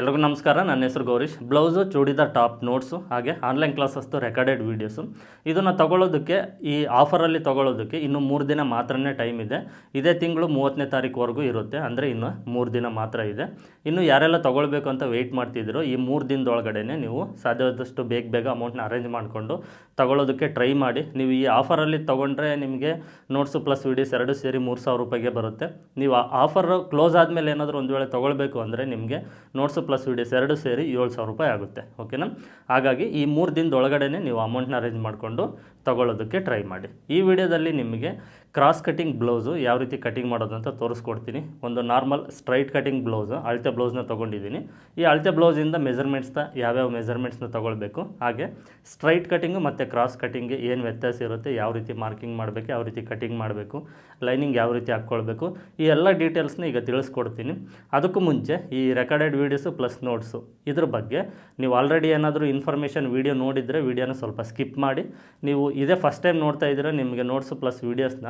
ಎಲ್ರಿಗೂ ನಮಸ್ಕಾರ. ನನ್ನ ಹೆಸರು ಗೌರೀಶ್. ಬ್ಲೌಸು ಚೂಡಿದ ಟಾಪ್, ನೋಟ್ಸು, ಹಾಗೆ ಆನ್ಲೈನ್ ಕ್ಲಾಸಸ್ದು ರೆಕಾರ್ಡೆಡ್ ವೀಡಿಯೋಸು. ಇದನ್ನು ತಗೊಳ್ಳೋದಕ್ಕೆ ಈ ಆಫರಲ್ಲಿ ತಗೊಳ್ಳೋದಕ್ಕೆ ಇನ್ನು ಮೂರು ದಿನ ಮಾತ್ರನೇ ಟೈಮ್ ಇದೆ. ಇದೇ ತಿಂಗಳು ಮೂವತ್ತನೇ ತಾರೀಕುವರೆಗೂ ಇರುತ್ತೆ. ಅಂದರೆ ಇನ್ನು ಮೂರು ದಿನ ಮಾತ್ರ ಇದೆ. ಇನ್ನು ಯಾರೆಲ್ಲ ತೊಗೊಳ್ಬೇಕು ಅಂತ ವೆಯ್ಟ್ ಮಾಡ್ತಿದ್ದೀರೋ, ಈ ಮೂರು ದಿನದೊಳಗಡೆ ನೀವು ಸಾಧ್ಯವಾದಷ್ಟು ಬೇಗ ಬೇಗ ಅಮೌಂಟ್ನ ಅರೇಂಜ್ ಮಾಡಿಕೊಂಡು ತಗೊಳ್ಳೋದಕ್ಕೆ ಟ್ರೈ ಮಾಡಿ. ನೀವು ಈ ಆಫರಲ್ಲಿ ತೊಗೊಂಡ್ರೆ ನಿಮಗೆ ನೋಟ್ಸು ಪ್ಲಸ್ ವೀಡಿಯೋಸ್ ಎರಡು ಸೇರಿ ಮೂರು ಸಾವಿರ ರೂಪಾಯಿಗೆ ಬರುತ್ತೆ. ನೀವು ಆಫರ್ ಕ್ಲೋಸ್ ಆದಮೇಲೆ ಏನಾದರೂ ಒಂದು ವೇಳೆ ತೊಗೊಳ್ಬೇಕು ಅಂದರೆ ನಿಮಗೆ ನೋಟ್ಸು ಪ್ಲಸ್ ವೀಡಿಯೋಸ್ ಎರಡು ಸೇರಿ ಏಳು ಸಾವಿರ ರೂಪಾಯಿ ಆಗುತ್ತೆ ಓಕೆನಾ ಹಾಗಾಗಿ ಈ ಮೂರು ದಿನದೊಳಗಡೆ ನೀವು ಅಮೌಂಟ್ನ ಅರೇಂಜ್ ಮಾಡಿಕೊಂಡು ತಗೊಳ್ಳೋದಕ್ಕೆ ಟ್ರೈ ಮಾಡಿ. ಈ ವಿಡಿಯೋದಲ್ಲಿ ನಿಮಗೆ ಕ್ರಾಸ್ ಕಟ್ಟಿಂಗ್ ಬ್ಲೌಸು ಯಾವ ರೀತಿ ಕಟ್ಟಿಂಗ್ ಮಾಡೋದು ಅಂತ ತೋರಿಸ್ಕೊಡ್ತೀನಿ. ಒಂದು ನಾರ್ಮಲ್ ಸ್ಟ್ರೈಟ್ ಕಟ್ಟಿಂಗ್ ಬ್ಲೌಸು ಅಳತೆ ಬ್ಲೌಸ್ನ ತೊಗೊಂಡಿದ್ದೀನಿ. ಈ ಅಳತೆ ಬ್ಲೌಸಿಂದ ಮೆಜರ್ಮೆಂಟ್ಸ್ನ ಯಾವ್ಯಾವ ಮೆಜರ್ಮೆಂಟ್ಸ್ನ ತೊಗೊಳ್ಬೇಕು? ಹಾಗೆ ಸ್ಟ್ರೈಟ್ ಕಟಿಂಗು ಮತ್ತು ಕ್ರಾಸ್ ಕಟ್ಟಿಂಗ್ಗೆ ಏನು ವ್ಯತ್ಯಾಸ ಇರುತ್ತೆ, ಯಾವ ರೀತಿ ಮಾರ್ಕಿಂಗ್ ಮಾಡಬೇಕು, ಯಾವ ರೀತಿ ಕಟ್ಟಿಂಗ್ ಮಾಡಬೇಕು ಲೈನಿಂಗ್ ಯಾವ ರೀತಿ ಹಾಕ್ಕೊಳ್ಬೇಕು, ಈ ಎಲ್ಲ ಡೀಟೇಲ್ಸ್ನ ಈಗ ತಿಳಿಸ್ಕೊಡ್ತೀನಿ. ಅದಕ್ಕೂ ಮುಂಚೆ ಈ ರೆಕಾರ್ಡೆಡ್ ವೀಡಿಯೋಸು ಪ್ಲಸ್ ನೋಟ್ಸು ಇದ್ರ ಬಗ್ಗೆ ನೀವು ಆಲ್ರೆಡಿ ಏನಾದರೂ ಇನ್ಫಾರ್ಮೇಷನ್ ವೀಡಿಯೋ ನೋಡಿದರೆ ವೀಡಿಯೋನ ಸ್ವಲ್ಪ ಸ್ಕಿಪ್ ಮಾಡಿ. ನೀವು ಇದೇ ಫಸ್ಟ್ ಟೈಮ್ ನೋಡ್ತಾ ಇದ್ದೀರಾ, ನಿಮಗೆ ನೋಟ್ಸು ಪ್ಲಸ್ ವೀಡಿಯೋಸ್ನ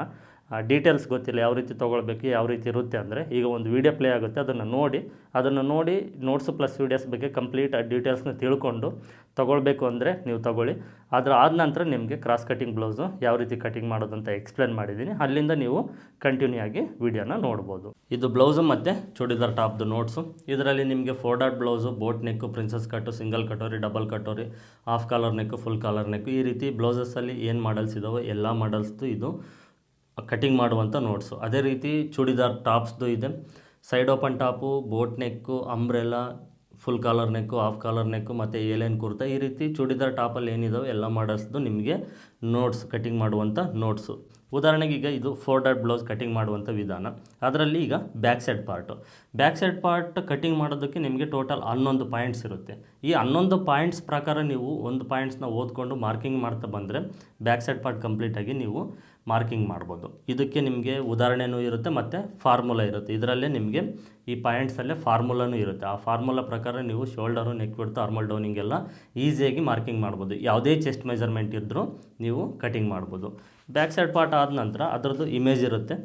ಡೀಟೇಲ್ಸ್ ಗೊತ್ತಿಲ್ಲ ಯಾವ ರೀತಿ ತೊಗೊಳ್ಬೇಕು, ಯಾವ ರೀತಿ ಇರುತ್ತೆ ಅಂದರೆ ಈಗ ಒಂದು ವೀಡಿಯೋ ಪ್ಲೇ ಆಗುತ್ತೆ, ಅದನ್ನು ನೋಡಿ ಅದನ್ನು ನೋಡಿ ನೋಟ್ಸು ಪ್ಲಸ್ ವೀಡಿಯೋಸ್ ಬಗ್ಗೆ ಕಂಪ್ಲೀಟ್ ಡೀಟೇಲ್ಸ್ನ ತಿಳ್ಕೊಂಡು ತೊಗೊಳ್ಬೇಕು ಅಂದರೆ ನೀವು ತೊಗೊಳ್ಳಿ. ಅದರ ಆದ ನಂತರ ನಿಮಗೆ ಕ್ರಾಸ್ ಕಟ್ಟಿಂಗ್ ಬ್ಲೌಸು ಯಾವ ರೀತಿ ಕಟಿಂಗ್ ಮಾಡೋದು ಅಂತ ಎಕ್ಸ್ಪ್ಲೇನ್ ಮಾಡಿದ್ದೀನಿ. ಅಲ್ಲಿಂದ ನೀವು ಕಂಟಿನ್ಯೂ ಆಗಿ ವೀಡಿಯೋನ ನೋಡ್ಬೋದು. ಇದು ಬ್ಲೌಸು ಮತ್ತು ಚೂಡಿದಾರ್ ಟಾಪ್ದು ನೋಟ್ಸು ಇದರಲ್ಲಿ ನಿಮಗೆ four dot blouse boat neck princess cut single katori double katori half collar neck full collar neck ಈ ರೀತಿ ಬ್ಲೌಸಸ್ಸಲ್ಲಿ ಏನು ಮಾಡಲ್ಸ್ ಇದಾವೆ, ಎಲ್ಲ ಮಾಡಲ್ಸ್ದು ಇದು ಕಟಿಂಗ್ ಮಾಡುವಂಥ ನೋಟ್ಸು ಅದೇ ರೀತಿ ಚೂಡಿದಾರ್ ಟಾಪ್ಸ್ದು ಇದೆ. Side open top boat neck umbrella full collar neck half collar neck ಮತ್ತು ಏಲೇನ್ ಕುರ್ತಾ ಈ ರೀತಿ ಚೂಡಿದಾರ್ ಟಾಪಲ್ಲಿ ಏನಿದಾವೆ ಎಲ್ಲ ಮಾಡಲ್ಸ್ದು ನಿಮಗೆ ನೋಟ್ಸ್ ಕಟಿಂಗ್ ಮಾಡುವಂಥ ನೋಟ್ಸು ಉದಾಹರಣೆಗೆ ಈಗ ಇದು ಫೋರ್ ಡಾಟ್ ಬ್ಲೌಸ್ ಕಟಿಂಗ್ ಮಾಡುವಂಥ ವಿಧಾನ. ಅದರಲ್ಲಿ ಈಗ back side part back side part cutting ಮಾಡೋದಕ್ಕೆ ನಿಮಗೆ ಟೋಟಲ್ ಹನ್ನೊಂದು ಪಾಯಿಂಟ್ಸ್ ಇರುತ್ತೆ. ಈ ಹನ್ನೊಂದು ಪಾಯಿಂಟ್ಸ್ ಪ್ರಕಾರ ನೀವು ಒಂದು ಪಾಯಿಂಟ್ಸ್ನ ಓದ್ಕೊಂಡು ಮಾರ್ಕಿಂಗ್ ಮಾಡ್ತಾ ಬಂದರೆ ಬ್ಯಾಕ್ ಸೈಡ್ ಪಾರ್ಟ್ ಕಂಪ್ಲೀಟಾಗಿ ನೀವು ಮಾರ್ಕಿಂಗ್ ಮಾಡ್ಬೋದು. ಇದಕ್ಕೆ ನಿಮಗೆ ಉದಾಹರಣೆನೂ ಇರುತ್ತೆ ಮತ್ತು ಫಾರ್ಮುಲಾ ಇರುತ್ತೆ. ಇದರಲ್ಲೇ ನಿಮಗೆ ಈ ಪಾಯಿಂಟ್ಸಲ್ಲೇ ಫಾರ್ಮುಲಾನೂ ಇರುತ್ತೆ. ಆ ಫಾರ್ಮುಲಾ ಪ್ರಕಾರ ನೀವು ಶೋಲ್ಡರು ನೆಕ್ ಬಿಡ್ತು ಆರ್ಮಲ್ ಡೌನಿಂಗೆಲ್ಲ ಈಸಿಯಾಗಿ ಮಾರ್ಕಿಂಗ್ ಮಾಡ್ಬೋದು. ಯಾವುದೇ ಚೆಸ್ಟ್ ಮೆಜರ್ಮೆಂಟ್ ಇದ್ದರೂ ನೀವು ಕಟಿಂಗ್ ಮಾಡ್ಬೋದು. ಬ್ಯಾಕ್ ಸೈಡ್ ಪಾರ್ಟ್ ಆದ ನಂತರ ಅದರದ್ದು ಇಮೇಜ್ ಇರುತ್ತೆ.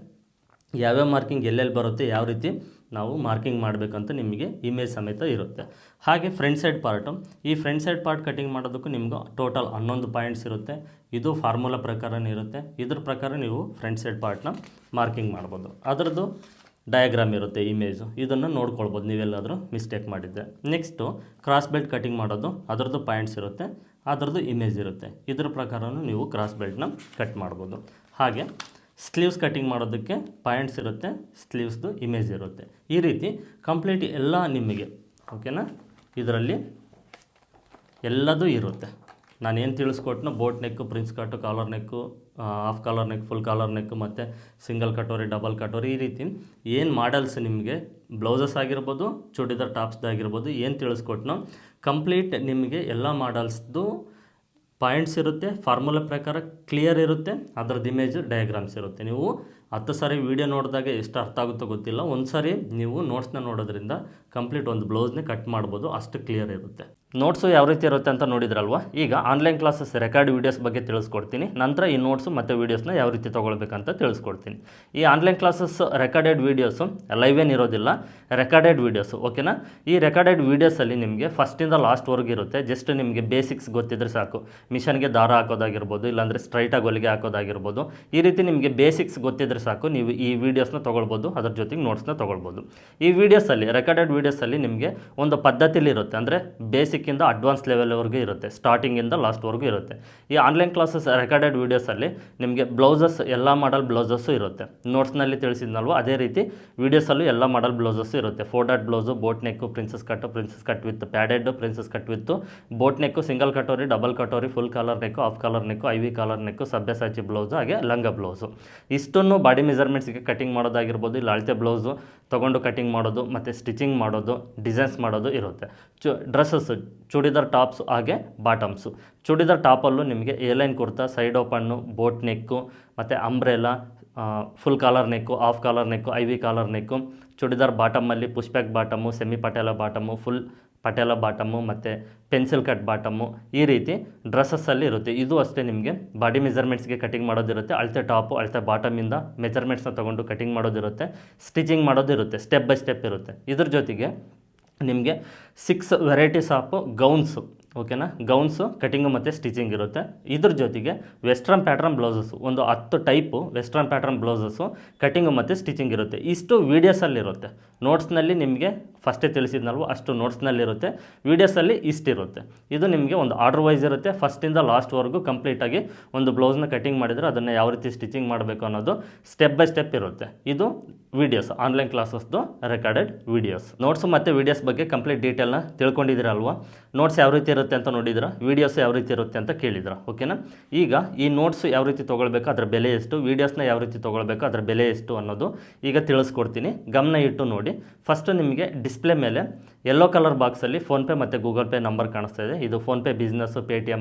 ಯಾವ್ಯಾವ ಮಾರ್ಕಿಂಗ್ ಎಲ್ಲೆಲ್ಲಿ ಬರುತ್ತೆ, ಯಾವ ರೀತಿ ನಾವು ಮಾರ್ಕಿಂಗ್ ಮಾಡಬೇಕಂತ ನಿಮಗೆ ಇಮೇಜ್ ಸಮೇತ ಇರುತ್ತೆ. ಹಾಗೆ ಫ್ರಂಟ್ ಸೈಡ್ ಪಾರ್ಟು. ಈ ಫ್ರಂಟ್ ಸೈಡ್ ಪಾರ್ಟ್ ಕಟಿಂಗ್ ಮಾಡೋದಕ್ಕೂ ನಿಮ್ಗೆ ಟೋಟಲ್ ಹನ್ನೊಂದು ಪಾಯಿಂಟ್ಸ್ ಇರುತ್ತೆ. ಇದು ಫಾರ್ಮುಲಾ ಪ್ರಕಾರನೇ ಇರುತ್ತೆ. ಇದ್ರ ಪ್ರಕಾರ ನೀವು ಫ್ರಂಟ್ ಸೈಡ್ ಪಾರ್ಟ್ನ ಮಾರ್ಕಿಂಗ್ ಮಾಡ್ಬೋದು. ಅದರದ್ದು ಡಯಾಗ್ರಾಮ್ ಇರುತ್ತೆ ಇಮೇಜು. ಇದನ್ನು ನೋಡ್ಕೊಳ್ಬೋದು. ನೀವೆಲ್ಲಾದರೂ ಮಿಸ್ಟೇಕ್ ಮಾಡಿದ್ದೆ ನೆಕ್ಸ್ಟು ಕ್ರಾಸ್ ಬೆಲ್ಟ್ ಕಟಿಂಗ್ ಮಾಡೋದು. ಅದರದ್ದು ಪಾಯಿಂಟ್ಸ್ ಇರುತ್ತೆ. ಅದರದ್ದು ಇಮೇಜ್ ಇರುತ್ತೆ. ಇದ್ರ ಪ್ರಕಾರನೂ ನೀವು ಕ್ರಾಸ್ ಬೆಲ್ಟ್ನ ಕಟ್ ಮಾಡ್ಬೋದು. ಹಾಗೆ ಸ್ಲೀವ್ಸ್ ಕಟ್ಟಿಂಗ್ ಮಾಡೋದಕ್ಕೆ ಪಾಯಿಂಟ್ಸ್ ಇರುತ್ತೆ ಸ್ಲೀವ್ಸ್ದು ಇಮೇಜ್ ಇರುತ್ತೆ. ಈ ರೀತಿ ಕಂಪ್ಲೀಟ್ ಎಲ್ಲ ನಿಮಗೆ ಓಕೆನಾ ಇದರಲ್ಲಿ ಎಲ್ಲದೂ ಇರುತ್ತೆ. ನಾನು ಏನು ತಿಳಿಸ್ಕೊಟ್ನೋ boat neck prince cut collar neck half collar neck full collar neck ಮತ್ತು ಸಿಂಗಲ್ ಕಟೋರಿ ಡಬಲ್ ಕಟೋರಿ ಈ ರೀತಿ ಏನು ಮಾಡಲ್ಸ್ ನಿಮಗೆ ಬ್ಲೌಸಸ್ ಆಗಿರ್ಬೋದು, ಚೂಡಿದಾರ್ ಟಾಪ್ಸ್ದಾಗಿರ್ಬೋದು ಏನು ತಿಳಿಸ್ಕೊಟ್ನೋ ಕಂಪ್ಲೀಟ್ ನಿಮಗೆ ಎಲ್ಲ ಮಾಡಲ್ಸ್ದು ಪಾಯಿಂಟ್ಸ್ ಇರುತ್ತೆ ಫಾರ್ಮುಲಾ ಪ್ರಕಾರ ಕ್ಲಿಯರ್ ಇರುತ್ತೆ ಅದರದ್ದು ಇಮೇಜ್ ಡಯಾಗ್ರಾಮ್ಸ್ ಇರುತ್ತೆ. ನೀವು ಹತ್ತು ಸಾರಿ ವೀಡಿಯೋ ನೋಡಿದಾಗ ಎಷ್ಟು ಅರ್ಥ ಆಗುತ್ತೋ ಗೊತ್ತಿಲ್ಲ. ಒಂದು ಸಾರಿ ನೀವು ನೋಟ್ಸ್ನ ನೋಡೋದ್ರಿಂದ ಕಂಪ್ಲೀಟ್ ಒಂದು ಬ್ಲೌಸ್ನೇ ಕಟ್ ಮಾಡ್ಬೋದು, ಅಷ್ಟು ಕ್ಲಿಯರ್ ಇರುತ್ತೆ. ನೋಟ್ಸು ಯಾವ ರೀತಿ ಇರುತ್ತೆ ಅಂತ ನೋಡಿದ್ರಲ್ವ? ಈಗ ಆನ್ಲೈನ್ ಕ್ಲಾಸಸ್ ರೆಕಾರ್ಡ್ ವೀಡಿಯೋಸ್ ಬಗ್ಗೆ ತಿಳಿಸ್ಕೊಡ್ತೀನಿ. ನಂತರ ಈ ನೋಟ್ಸು ಮತ್ತು ವೀಡಿಯೋಸ್ನ ಯಾವ ರೀತಿ ತೊಗೊಳ್ಬೇಕಂತ ತಿಳಿಸ್ಕೊಡ್ತೀನಿ. ಈ online classes recorded videos live ಏನಿರೋದಿಲ್ಲ recorded videos ಓಕೆನಾ ಈ ರೆಕಾರ್ಡೆಡ್ ವೀಡಿಯೋಸಲ್ಲಿ ನಿಮಗೆ ಫಸ್ಟಿಂದ ಲಾಸ್ಟ್ವರೆಗೂ ಇರುತ್ತೆ. ಜಸ್ಟ್ ನಿಮಗೆ ಬೇಸಿಕ್ಸ್ ಗೊತ್ತಿದ್ರೆ ಸಾಕು. ಮಿಷನ್ಗೆ ದಾರ ಹಾಕೋದಾಗಿರ್ಬೋದು, ಇಲ್ಲಾಂದರೆ ಸ್ಟ್ರೈಟಾಗಿ ಹೊಲಿಗೆ ಹಾಕೋದಾಗಿರ್ಬೋದು. ಈ ರೀತಿ ನಿಮಗೆ ಬೇಸಿಕ್ಸ್ ಗೊತ್ತಿದ್ರೆ ಸಾಕು, ನೀವು ಈ ವೀಡಿಯೋಸ್ನ ತೊಗೊಳ್ಬೋದು, ಅದ್ರ ಜೊತೆಗೆ ನೋಟ್ಸ್ನ ತೊಗೊಳ್ಬೋದು. ಈ ವೀಡಿಯೋಸಲ್ಲಿ ರೆಕಾರ್ಡೆಡ್ ವೀಡಿಯೋಸಲ್ಲಿ ನಿಮಗೆ ಒಂದು ಪದ್ಧತಿಲಿ ಇರುತ್ತೆ, ಅಂದರೆ ಬೇಸಿಕ್ಕಿಂದ ಅಡ್ವಾನ್ಸ್ ಲೆವೆಲ್ವರೆಗೂ ಇರುತ್ತೆ ಸ್ಟಾರ್ಟಿಂಗಿಂದ ಲಾಸ್ಟ್ವರೆಗೂ ಇರುತ್ತೆ. ಈ ಆನ್ಲೈನ್ ಕ್ಲಾಸಸ್ ರೆಕಾರ್ಡೆಡ್ ವೀಡಿಯೋಸಲ್ಲಿ ನಿಮಗೆ ಬ್ಲೌಸಸ್ ಎಲ್ಲ ಮಾಡಲ್ ಬ್ಲೌಸಸ್ಸು ಇರುತ್ತೆ. ನೋಟ್ಸ್ನಲ್ಲಿ ತಿಳಿಸಿದ್ನಲ್ವ, ಅದೇ ರೀತಿ ವೀಡಿಯೋಸಲ್ಲೂ ಎಲ್ಲ ಮಾಡಲ್ ಬ್ಲೌಸಸ್ಸು ಇರುತ್ತೆ. Four dot blouse boat neck princess cut princess cut with padded princess cut with boat neck single katori double katori full collar neck half collar neck I V collar neck ಸಭ್ಯಸಾಚಿ blouse ಹಾಗೆ ಲಂಗ blouse ಇಷ್ಟನ್ನು body ಮೆಜರ್ಮೆಂಟ್ಸ್ಗೆ cutting ಮಾಡೋದಾಗಿರ್ಬೋದು, ಇಲ್ಲ ಅಳತೆ blouse ತೊಗೊಂಡು cutting ಮಾಡೋದು, ಮತ್ತು stitching ಮಾಡೋದು ಡಿಸೈನ್ಸ್ ಮಾಡೋದು ಇರುತ್ತೆ. ಚು ಡ್ರೆಸ್ಸಸ್ಸು ಚೂಡಿದಾರ್ ಟಾಪ್ಸ್ ಹಾಗೆ ಬಾಟಮ್ಸು ಚೂಡಿದಾರ್ ಟಾಪಲ್ಲೂ ನಿಮಗೆ A line kurta side open boat neck ಮತ್ತು umbrella full collar neck half collar neck I V collar neck churidar ಬಾಟಮಲ್ಲಿ ಪುಷ್ಪ್ಯಾಕ್ bottom semi Patiala bottom full Patiala bottom ಮತ್ತು ಪೆನ್ಸಿಲ್ ಕಟ್ ಬಾಟಮು ಈ ರೀತಿ ಡ್ರೆಸ್ಸಸ್ಸಲ್ಲಿ ಇರುತ್ತೆ. ಇದು ಅಷ್ಟೇ ನಿಮಗೆ ಬಾಡಿ ಮೆಜರ್ಮೆಂಟ್ಸ್ಗೆ ಕಟಿಂಗ್ ಮಾಡೋದಿರುತ್ತೆ. ಅಳತೆ top, ಅಳತೆ ಬಾಟಮಿಂದ ಮೆಜರ್ಮೆಂಟ್ಸ್ನ ತೊಗೊಂಡು ಕಟಿಂಗ್ ಮಾಡೋದಿರುತ್ತೆ. ಸ್ಟಿಚಿಂಗ್ ಮಾಡೋದಿರುತ್ತೆ ಸ್ಟೆಪ್ ಬೈ ಸ್ಟೆಪ್ ಇರುತ್ತೆ. ಇದ್ರ ಜೊತೆಗೆ ನಿಮಗೆ ಸಿಕ್ಸ್ ವೆರೈಟೀಸ್ ಆಫ್ ಗೌನ್ಸು ಓಕೆನಾ? ಗೌನ್ಸು, ಕಟಿಂಗು ಮತ್ತು ಸ್ಟಿಚಿಂಗ್ ಇರುತ್ತೆ. ಇದ್ರ ಜೊತೆಗೆ ವೆಸ್ಟ್ರನ್ ಪ್ಯಾಟ್ರನ್ ಬ್ಲೌಸಸ್ಸು, ಒಂದು ಹತ್ತು type western pattern blouses, cutting ಮತ್ತು ಸ್ಟಿಚಿಂಗ್ ಇರುತ್ತೆ. ಇಷ್ಟು ವೀಡಿಯೋಸಲ್ಲಿರುತ್ತೆ. ನೋಟ್ಸ್ನಲ್ಲಿ ನಿಮಗೆ ಫಸ್ಟೇ ತಿಳಿಸಿದ್ನಲ್ವ, ಅಷ್ಟು ನೋಟ್ಸ್ನಲ್ಲಿರುತ್ತೆ. ವೀಡಿಯೋಸಲ್ಲಿ ಇಷ್ಟಿರುತ್ತೆ. ಇದು ನಿಮಗೆ ಒಂದು ಆರ್ಡರ್ ವೈಸ್ ಇರುತ್ತೆ. ಫಸ್ಟಿಂದ ಲಾಸ್ಟ್ವರೆಗೂ ಕಂಪ್ಲೀಟಾಗಿ ಒಂದು ಬ್ಲೌಸ್ನ ಕಟಿಂಗ್ ಮಾಡಿದರೆ ಅದನ್ನು ಯಾವ ರೀತಿ ಸ್ಟಿಚಿಂಗ್ ಮಾಡಬೇಕು ಅನ್ನೋದು ಸ್ಟೆಪ್ ಬೈ ಸ್ಟೆಪ್ ಇರುತ್ತೆ. ಇದು ವೀಡಿಯೋಸ್ ಆನ್ಲೈನ್ ಕ್ಲಾಸಸ್ದು ರೆಕಾರ್ಡೆಡ್ ವೀಡಿಯೋಸ್. ನೋಟ್ಸ್ ಮತ್ತು ವೀಡಿಯೋಸ್ ಬಗ್ಗೆ ಕಂಪ್ಲೀಟ್ ಡೀಟೇಲ್ನ ತಿಳ್ಕೊಂಡಿದ್ದೀರಲ್ವ? ನೋಟ್ಸ್ ಯಾವ ರೀತಿ ಇರುತ್ತೆ? ಅಂತ ನೋಡಿದ್ರ? ವೀಡಿಯೋಸ್ ಯಾವ ರೀತಿ ಇರುತ್ತೆ ಅಂತ ಕೇಳಿದ್ರ ಓಕೆನಾ ಈಗ ಈ ನೋಟ್ಸ್ ಯಾವ ರೀತಿ ತೊಗೊಳ್ಬೇಕು, ಅದರ ಬೆಲೆ ಎಷ್ಟು? ವೀಡಿಯೋಸ್ನ ಯಾವ ರೀತಿ ತೊಗೊಳ್ಬೇಕು, ಅದರ ಬೆಲೆ ಎಷ್ಟು ಅನ್ನೋದು ಈಗ ತಿಳಿಸ್ಕೊಡ್ತೀನಿ. ಗಮನ ಇಟ್ಟು ನೋಡಿ. ಫಸ್ಟು ನಿಮಗೆ ಡಿಸ್ಪ್ಲೇ ಮೇಲೆ ಯೆಲ್ಲೋ ಕಲರ್ ಬಾಕ್ಸಲ್ಲಿ ಫೋನ್ಪೇ ಮತ್ತು ಗೂಗಲ್ ಪೇ ನಂಬರ್ ಕಾಣಿಸ್ತಾ ಇದೆ. ಇದು PhonePe business T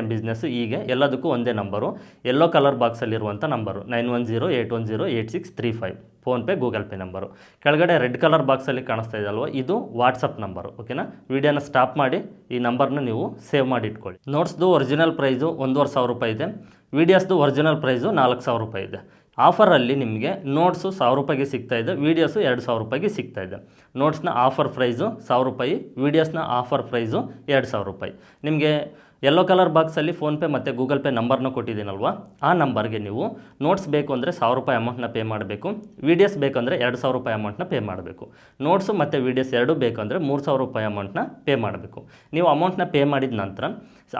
M business ಹೀಗೆ ಎಲ್ಲದಕ್ಕೂ ಒಂದೇ number yellow colour ಬಾಕ್ಸಲ್ಲಿರುವಂಥ number nine one zero eight one zero eight six three five PhonePe Google Pay number ಕೆಳಗಡೆ ರೆಡ್ ಕಲರ್ ಬಾಕ್ಸಲ್ಲಿ ಕಾಣಿಸ್ತಾ ಇದೆ ಅಲ್ವಾ? ಇದು ವಾಟ್ಸಪ್ ನಂಬರು ಓಕೆನಾ ವಿಡಿಯೋನ ಸ್ಟಾಪ್ ಮಾಡಿ ಈ ನಂಬರ್ನ ನೀವು ಸೇವ್ ಮಾಡಿ ಇಟ್ಕೊಳ್ಳಿ. ನೋಟ್ಸ್ದು ಒರಿಜಿನಲ್ ಪ್ರೈಸು ಒಂದೂವರೆ ಸಾವಿರ ರೂಪಾಯಿ ಇದೆ. ವಿಡಿಯೋಸ್ದು ಒರಿಜಿನಲ್ ಪ್ರೈಸು ನಾಲ್ಕು ಸಾವಿರ ರೂಪಾಯಿ ಇದೆ. ಆಫರಲ್ಲಿ ನಿಮಗೆ ನೋಟ್ಸು ಸಾವಿರ ರೂಪಾಯಿಗೆ ಸಿಗ್ತಾ ಇದೆ, ವೀಡಿಯೋಸು ಎರಡು ಸಾವಿರ ರೂಪಾಯಿಗೆ ಸಿಗ್ತಾ ಇದೆ. ನೋಟ್ಸ್ನ ಆಫರ್ ಪ್ರೈಸು ಸಾವಿರ ರೂಪಾಯಿ, ವೀಡಿಯೋಸ್ನ ಆಫರ್ ಪ್ರೈಸು ಎರಡು ಸಾವಿರ ರೂಪಾಯಿ. ನಿಮಗೆ ಯೆಲ್ಲೋ ಕಲರ್ ಬಾಕ್ಸಲ್ಲಿ ಫೋನ್ಪೇ ಮತ್ತು ಗೂಗಲ್ ಪೇ ನಂಬರ್ನ ಕೊಟ್ಟಿದ್ದೀನಲ್ವ? ಆ ನಂಬರ್ಗೆ ನೀವು ನೋಟ್ಸ್ ಬೇಕು ಅಂದರೆ ಸಾವಿರ ರೂಪಾಯಿ ಅಮೌಂಟ್ನ ಪೇ ಮಾಡಬೇಕು. ವೀಡಿಯೋಸ್ ಬೇಕಂದರೆ ಎರಡು ಸಾವಿರ ರೂಪಾಯಿ ಅಮೌಂಟ್ನ ಪೇ ಮಾಡಬೇಕು. ನೋಟ್ಸು ಮತ್ತು ವೀಡಿಯೋಸ್ ಎರಡೂ ಬೇಕಂದರೆ ಮೂರು ಸಾವಿರ ರೂಪಾಯಿ ಅಮೌಂಟ್ನ ಪೇ ಮಾಡಬೇಕು. ನೀವು ಅಮೌಂಟ್ನ ಪೇ ಮಾಡಿದ ನಂತರ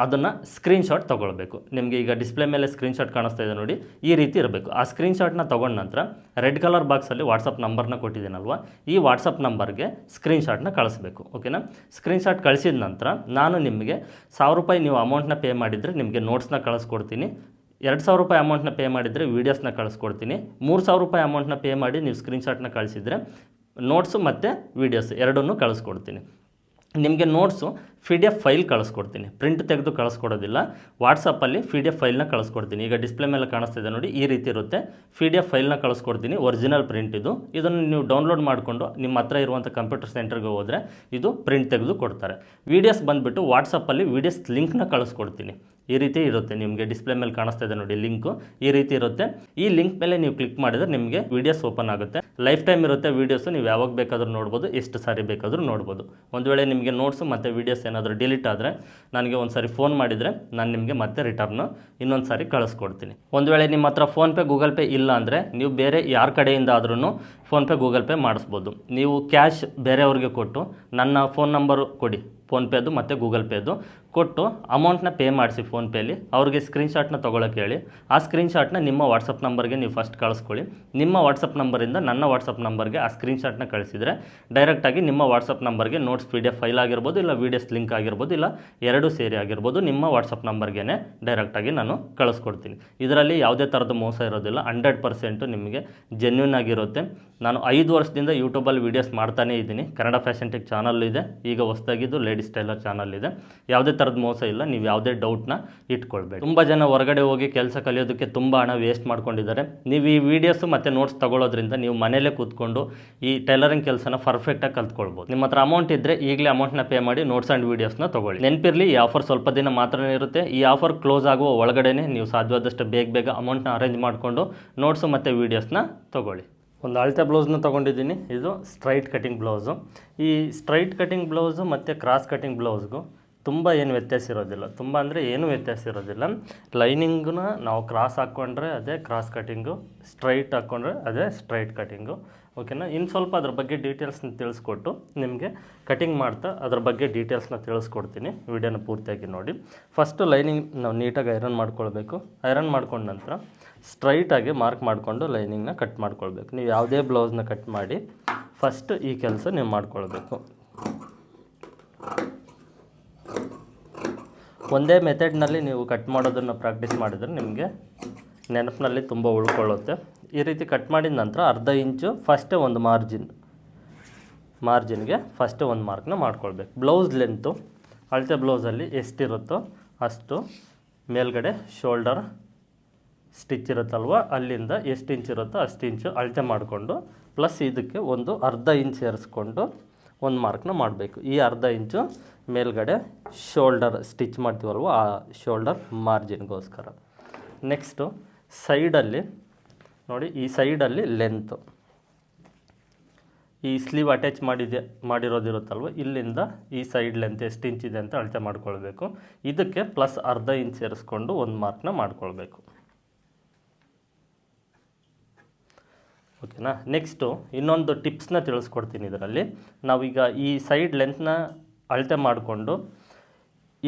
ಅದನ್ನು ಸ್ಕ್ರೀನ್ಶಾಟ್ ತೊಗೊಳ್ಬೇಕು. ನಿಮಗೆ ಈಗ ಡಿಸ್ಪ್ಲೇ ಮೇಲೆ ಸ್ಕ್ರೀನ್ಶಾಟ್ ಕಾಣಿಸ್ತಾ ಇದೆ ನೋಡಿ, ಈ ರೀತಿ ಇರಬೇಕು. ಆ ಸ್ಕ್ರೀನ್ಶಾಟ್ನ ತೊಗೊಂಡ ನಂತರ ರೆಡ್ ಕಲರ್ ಬಾಕ್ಸಲ್ಲಿ ವಾಟ್ಸಪ್ ನಂಬರ್ನ ಕೊಟ್ಟಿದ್ದೀನಲ್ವ? ಈ ವಾಟ್ಸಪ್ ನಂಬರ್ಗೆ ಸ್ಕ್ರೀನ್ಶಾಟ್ನ ಕಳಿಸ್ಬೇಕು ಓಕೆನಾ ಸ್ಕ್ರೀನ್ಶಾಟ್ ಕಳಿಸಿದ ನಂತರ ನಾನು ನಿಮಗೆ ಸಾವಿರ ರೂಪಾಯಿ ನೀವು ಅಮೌಂಟ್ನ ಪೇ ಮಾಡಿದರೆ ನಿಮಗೆ ನೋಟ್ಸ್ನ ಕಳಿಸ್ಕೊಡ್ತೀನಿ. ಎರಡು ಸಾವಿರ ರೂಪಾಯಿ ಅಮೌಂಟ್ನ ಪೇ ಮಾಡಿದರೆ ವೀಡಿಯೋಸ್ನ ಕಳಿಸ್ಕೊಡ್ತೀನಿ. ಮೂರು ಸಾವಿರ ರೂಪಾಯಿ ಅಮೌಂಟ್ನ ಪೇ ಮಾಡಿ ನೀವು ಸ್ಕ್ರೀನ್ಶಾಟ್ನ ಕಳಿಸಿದರೆ ನೋಟ್ಸು ಮತ್ತು ವೀಡಿಯೋಸ್ ಎರಡನ್ನೂ ಕಳಿಸ್ಕೊಡ್ತೀನಿ. ನಿಮಗೆ notes P D F file ಕಳಿಸ್ಕೊಡ್ತೀನಿ. ಪ್ರಿಂಟ್ ತೆಗೆದು ಕಳಿಸ್ಕೊಡೋದಿಲ್ಲ. ವಾಟ್ಸಪ್ಪಲ್ಲಿ ಪಿ ಡಿ ಎಫ್ ಫೈಲ್ನ ಕಳಿಸ್ಕೊಡ್ತೀನಿ. ಈಗ ಡಿಸ್ಪ್ಲೇ ಮೇಲೆ ಕಾಣಿಸ್ತಾ ಇದೆ ನೋಡಿ, ಈ ರೀತಿ ಇರುತ್ತೆ. ಪಿ ಡಿ ಎಫ್ ಫೈಲ್ನ ಕಳಿಸ್ಕೊಡ್ತೀನಿ ಒರಿಜಿನಲ್ ಪ್ರಿಂಟ್ ಇದು. ಇದನ್ನು ನೀವು ಡೌನ್ಲೋಡ್ ಮಾಡಿಕೊಂಡು ನಿಮ್ಮ ಹತ್ರ ಇರುವಂಥ ಕಂಪ್ಯೂಟರ್ ಸೆಂಟರ್ಗೆ ಹೋದರೆ ಇದು ಪ್ರಿಂಟ್ ತೆಗೆದು ಕೊಡ್ತಾರೆ. ವೀಡಿಯೋಸ್ ಬಂದುಬಿಟ್ಟು ವಾಟ್ಸಪ್ಪಲ್ಲಿ ವೀಡಿಯೋಸ್ ಲಿಂಕ್ನ ಕಳಿಸ್ಕೊಡ್ತೀನಿ. ಈ ರೀತಿ ಇರುತ್ತೆ. ನಿಮಗೆ ಡಿಸ್ಪ್ಲೇ ಮೇಲೆ ಕಾಣಿಸ್ತಾ ಇದೆ ನೋಡಿ ಲಿಂಕು ಈ ರೀತಿ ಇರುತ್ತೆ. ಈ ಲಿಂಕ್ ಮೇಲೆ ನೀವು ಕ್ಲಿಕ್ ಮಾಡಿದರೆ ನಿಮಗೆ ವೀಡಿಯೋಸ್ ಓಪನ್ ಆಗುತ್ತೆ. ಲೈಫ್ ಟೈಮ್ ಇರುತ್ತೆ ವೀಡಿಯೋಸು ನೀವು ಯಾವಾಗ ಬೇಕಾದರೂ ನೋಡ್ಬೋದು, ಎಷ್ಟು ಸಾರಿ ಬೇಕಾದರೂ ನೋಡ್ಬೋದು. ಒಂದು ವೇಳೆ ನಿಮಗೆ ನೋಟ್ಸು ಮತ್ತು ವೀಡಿಯೋಸ್ ಏನಾದರೂ ಡಿಲೀಟ್ ಆದರೆ ನನಗೆ ಒಂದು ಸಾರಿ ಫೋನ್ ಮಾಡಿದರೆ ನಾನು ನಿಮಗೆ ಮತ್ತೆ ರಿಟರ್ನು ಇನ್ನೊಂದು ಸಾರಿ ಕಳಿಸ್ಕೊಡ್ತೀನಿ. ಒಂದು ವೇಳೆ ನಿಮ್ಮ ಹತ್ರ ಫೋನ್ಪೇ ಗೂಗಲ್ ಪೇ ಇಲ್ಲ ಅಂದರೆ ನೀವು ಬೇರೆ ಯಾರ ಕಡೆಯಿಂದ ಆದ್ರೂ ಫೋನ್ಪೇ ಗೂಗಲ್ ಪೇ ಮಾಡಿಸ್ಬೋದು. ನೀವು ಕ್ಯಾಶ್ ಬೇರೆಯವ್ರಿಗೆ ಕೊಟ್ಟು ನನ್ನ ಫೋನ್ ನಂಬರು ಕೊಡಿ. ಫೋನ್ಪೇದು ಮತ್ತು ಗೂಗಲ್ ಪೇದು ಕೊಟ್ಟು ಅಮೌಂಟ್ನ ಪೇ ಮಾಡಿಸಿ ಫೋನ್ಪೇಲಿ. ಅವ್ರಿಗೆ ಸ್ಕ್ರೀನ್ಶಾಟ್ನ ತೊಗೊಳಕ್ಕೆ ಹೇಳಿ. ಆ ಸ್ಕ್ರೀನ್ಶಾಟ್ನ ನಿಮ್ಮ ವಾಟ್ಸಪ್ ನಂಬರ್ಗೆ ನೀವು ಫಸ್ಟ್ ಕಳಿಸ್ಕೊಳ್ಳಿ. ನಿಮ್ಮ ವಾಟ್ಸಪ್ ನಂಬರಿಂದ ನನ್ನ ವಾಟ್ಸಪ್ ನಂಬರ್ಗೆ ಆ ಸ್ಕ್ರೀನ್ಶಾಟ್ನ ಕಳಿಸಿದರೆ ಡೈರೆಕ್ಟಾಗಿ ನಿಮ್ಮ ವಾಟ್ಸಪ್ ನಂಬರ್ಗೆ notes P D F file ಆಗಿರ್ಬೋದು ಇಲ್ಲ ವೀಡಿಯೋಸ್ ಲಿಂಕ್ ಆಗಿರ್ಬೋದು ಇಲ್ಲ ಎರಡು ಸೇರಿ ಆಗಿರ್ಬೋದು ನಿಮ್ಮ ವಾಟ್ಸಪ್ ನಂಬರ್ಗೆ ಡೈರೆಕ್ಟಾಗಿ ನಾನು ಕಳಿಸ್ಕೊಡ್ತೀನಿ. ಇದರಲ್ಲಿ ಯಾವುದೇ ಥರದ ಮೋಸ ಇರೋದಿಲ್ಲ. ಹಂಡ್ರೆಡ್ ಪರ್ಸೆಂಟು ನಿಮಗೆ ಜೆನ್ಯೂನ್ ಆಗಿರುತ್ತೆ. ನಾನು ಐದು ವರ್ಷದಿಂದ ಯೂಟ್ಯೂಬಲ್ಲಿ ವೀಡಿಯೋಸ್ ಮಾಡ್ತಾನೇ ಇದ್ದೀನಿ. ಕನ್ನಡ ಫ್ಯಾಷನ್ ಟೆಕ್ ಚಾನಲ್ ಇದೆ. ಈಗ ಹೊಸದಾಗಿದ್ದು ಲೇಡೀಸ್ ಟೈಲರ್ ಚಾನಲ್ ಇದೆ. ಯಾವುದೇ ಥರದ ಮೋಸ ಇಲ್ಲ. ನೀವು ಯಾವುದೇ ಡೌಟ್ನ ಇಟ್ಕೊಳ್ಬೇಕು ತುಂಬ ಜನ ಹೊರಗಡೆ ಹೋಗಿ ಕೆಲಸ ಕಲಿಯೋದಕ್ಕೆ ತುಂಬ ಹಣ ವೇಸ್ಟ್ ಮಾಡ್ಕೊಂಡಿದ್ದಾರೆ. ನೀವು ಈ ವೀಡಿಯೋಸು ಮತ್ತು ನೋಟ್ಸ್ ತಗೊಳ್ಳೋದ್ರಿಂದ ನೀವು ಮನೇಲೇ ಕೂತ್ಕೊಂಡು ಈ ಟೈಲರಿಂಗ್ ಕೆಲಸನ ಪರ್ಫೆಕ್ಟಾಗಿ ಕಲ್ತ್ಕೊಳ್ಬೋದು. ನಿಮ್ಮ ಹತ್ರ ಅಮೌಂಟ್ ಇದ್ದರೆ ಈಗಲೇ ಅಮೌಂಟ್ನ ಪೇ ಮಾಡಿ ನೋಟ್ಸ್ ಆ್ಯಂಡ್ ವೀಡಿಯೋಸ್ನ ತಗೊಳ್ಳಿ. ನೆನಪಿರಲಿ, ಈ ಆಫರ್ ಸ್ವಲ್ಪ ದಿನ ಮಾತ್ರ ಇರುತ್ತೆ. ಈ ಆಫರ್ ಕ್ಲೋಸ್ ಆಗುವ ಒಳಗಡೆ ನೀವು ಸಾಧ್ಯವಾದಷ್ಟು ಬೇಗ ಬೇಗ ಅಮೌಂಟ್ನ ಅರೇಂಜ್ ಮಾಡಿಕೊಂಡು ನೋಟ್ಸು ಮತ್ತು ವೀಡಿಯೋಸ್ನ ತಗೊಳ್ಳಿ. ಒಂದು ಅಳತೆ ಬ್ಲೌಸ್ನ ತೊಗೊಂಡಿದ್ದೀನಿ. ಇದು ಸ್ಟ್ರೈಟ್ ಕಟಿಂಗ್ ಬ್ಲೌಸು. ಈ ಸ್ಟ್ರೈಟ್ ಕಟಿಂಗ್ ಬ್ಲೌಸು ಮತ್ತು ಕ್ರಾಸ್ ಕಟಿಂಗ್ ಬ್ಲೌಸ್ಗೂ ತುಂಬ ಏನು ವ್ಯತ್ಯಾಸ ಇರೋದಿಲ್ಲ. ತುಂಬ ಅಂದರೆ ಏನೂ ವ್ಯತ್ಯಾಸ ಇರೋದಿಲ್ಲ. ಲೈನಿಂಗ್ನ ನಾವು ಕ್ರಾಸ್ ಹಾಕ್ಕೊಂಡ್ರೆ ಅದೇ ಕ್ರಾಸ್ ಕಟಿಂಗು, ಸ್ಟ್ರೈಟ್ ಹಾಕ್ಕೊಂಡ್ರೆ ಅದೇ ಸ್ಟ್ರೈಟ್ ಕಟಿಂಗು. ಓಕೆನಾ? ಇನ್ನು ಸ್ವಲ್ಪ ಅದ್ರ ಬಗ್ಗೆ ಡೀಟೇಲ್ಸ್ನ ತಿಳಿಸ್ಕೊಟ್ಟು ನಿಮಗೆ ಕಟಿಂಗ್ ಮಾಡ್ತಾ ಅದ್ರ ಬಗ್ಗೆ ಡೀಟೇಲ್ಸ್ನ ತಿಳಿಸ್ಕೊಡ್ತೀನಿ ವಿಡಿಯೋನ ಪೂರ್ತಿಯಾಗಿ ನೋಡಿ. ಫಸ್ಟು ಲೈನಿಂಗ್ ನಾವು ನೀಟಾಗಿ ಐರನ್ ಮಾಡ್ಕೊಳ್ಬೇಕು. ಐರನ್ ಮಾಡ್ಕೊಂಡ ನಂತರ ಸ್ಟ್ರೈಟಾಗಿ ಮಾರ್ಕ್ ಮಾಡಿಕೊಂಡು ಲೈನಿಂಗ್ನ ಕಟ್ ಮಾಡ್ಕೊಳ್ಬೇಕು. ನೀವು ಯಾವುದೇ ಬ್ಲೌಸ್ನ ಕಟ್ ಮಾಡಿ ಫಸ್ಟ್ ಈ ಕೆಲಸ ನೀವು ಮಾಡ್ಕೊಳ್ಬೇಕು. ಒಂದೇ ಮೆಥಡ್ನಲ್ಲಿ ನೀವು ಕಟ್ ಮಾಡೋದನ್ನು ಪ್ರಾಕ್ಟೀಸ್ ಮಾಡಿದರೆ ನಿಮಗೆ ನೆನಪಿನಲ್ಲಿ ತುಂಬ ಉಳ್ಕೊಳ್ಳುತ್ತೆ. ಈ ರೀತಿ ಕಟ್ ಮಾಡಿದ ನಂತರ ಅರ್ಧ ಇಂಚು ಫಸ್ಟೇ ಒಂದು ಮಾರ್ಜಿನ್ ಮಾರ್ಜಿನ್ಗೆ ಫಸ್ಟೇ ಒಂದು ಮಾರ್ಕ್ನ ಮಾಡ್ಕೊಳ್ಬೇಕು. ಬ್ಲೌಸ್ ಲೆಂತು ಅಳತೆ ಬ್ಲೌಸಲ್ಲಿ ಎಷ್ಟಿರುತ್ತೋ ಅಷ್ಟು ಮೇಲ್ಗಡೆ ಶೋಲ್ಡರ್ ಸ್ಟಿಚ್ ಇರುತ್ತಲ್ವ, ಅಲ್ಲಿಂದ ಎಷ್ಟು ಇಂಚ್ ಇರುತ್ತೋ ಅಷ್ಟು ಇಂಚು ಅಳತೆ ಮಾಡಿಕೊಂಡು ಪ್ಲಸ್ ಇದಕ್ಕೆ ಒಂದು ಅರ್ಧ ಇಂಚ್ ಸೇರಿಸ್ಕೊಂಡು ಒಂದು ಮಾರ್ಕ್ನ ಮಾಡಬೇಕು. ಈ ಅರ್ಧ ಇಂಚು ಮೇಲ್ಗಡೆ ಶೋಲ್ಡರ್ ಸ್ಟಿಚ್ ಮಾಡ್ತೀವಲ್ವ, ಆ ಶೋಲ್ಡರ್ ಮಾರ್ಜಿನ್ಗೋಸ್ಕರ ನೆಕ್ಸ್ಟು ಸೈಡಲ್ಲಿ, ನೋಡಿ, ಈ ಸೈಡಲ್ಲಿ ಲೆಂತ್ ಈ ಸ್ಲೀವ್ ಅಟ್ಯಾಚ್ ಮಾಡಿದೆ ಮಾಡಿರೋದಿರುತ್ತಲ್ವ, ಇಲ್ಲಿಂದ ಈ ಸೈಡ್ ಲೆಂತ್ ಎಷ್ಟು ಇಂಚ್ ಇದೆ ಅಂತ ಅಳತೆ ಮಾಡ್ಕೊಳ್ಬೇಕು. ಇದಕ್ಕೆ ಪ್ಲಸ್ ಅರ್ಧ ಇಂಚ್ ಸೇರಿಸ್ಕೊಂಡು ಒಂದು ಮಾರ್ಕ್ನ ಮಾಡ್ಕೊಳ್ಬೇಕು. ಓಕೆನಾ ನೆಕ್ಸ್ಟು ಇನ್ನೊಂದು ಟಿಪ್ಸ್ನ ತಿಳಿಸ್ಕೊಡ್ತೀನಿ ಇದರಲ್ಲಿ. ನಾವೀಗ ಈ ಸೈಡ್ ಲೆಂತ್ನ ಅಳತೆ ಮಾಡಿಕೊಂಡು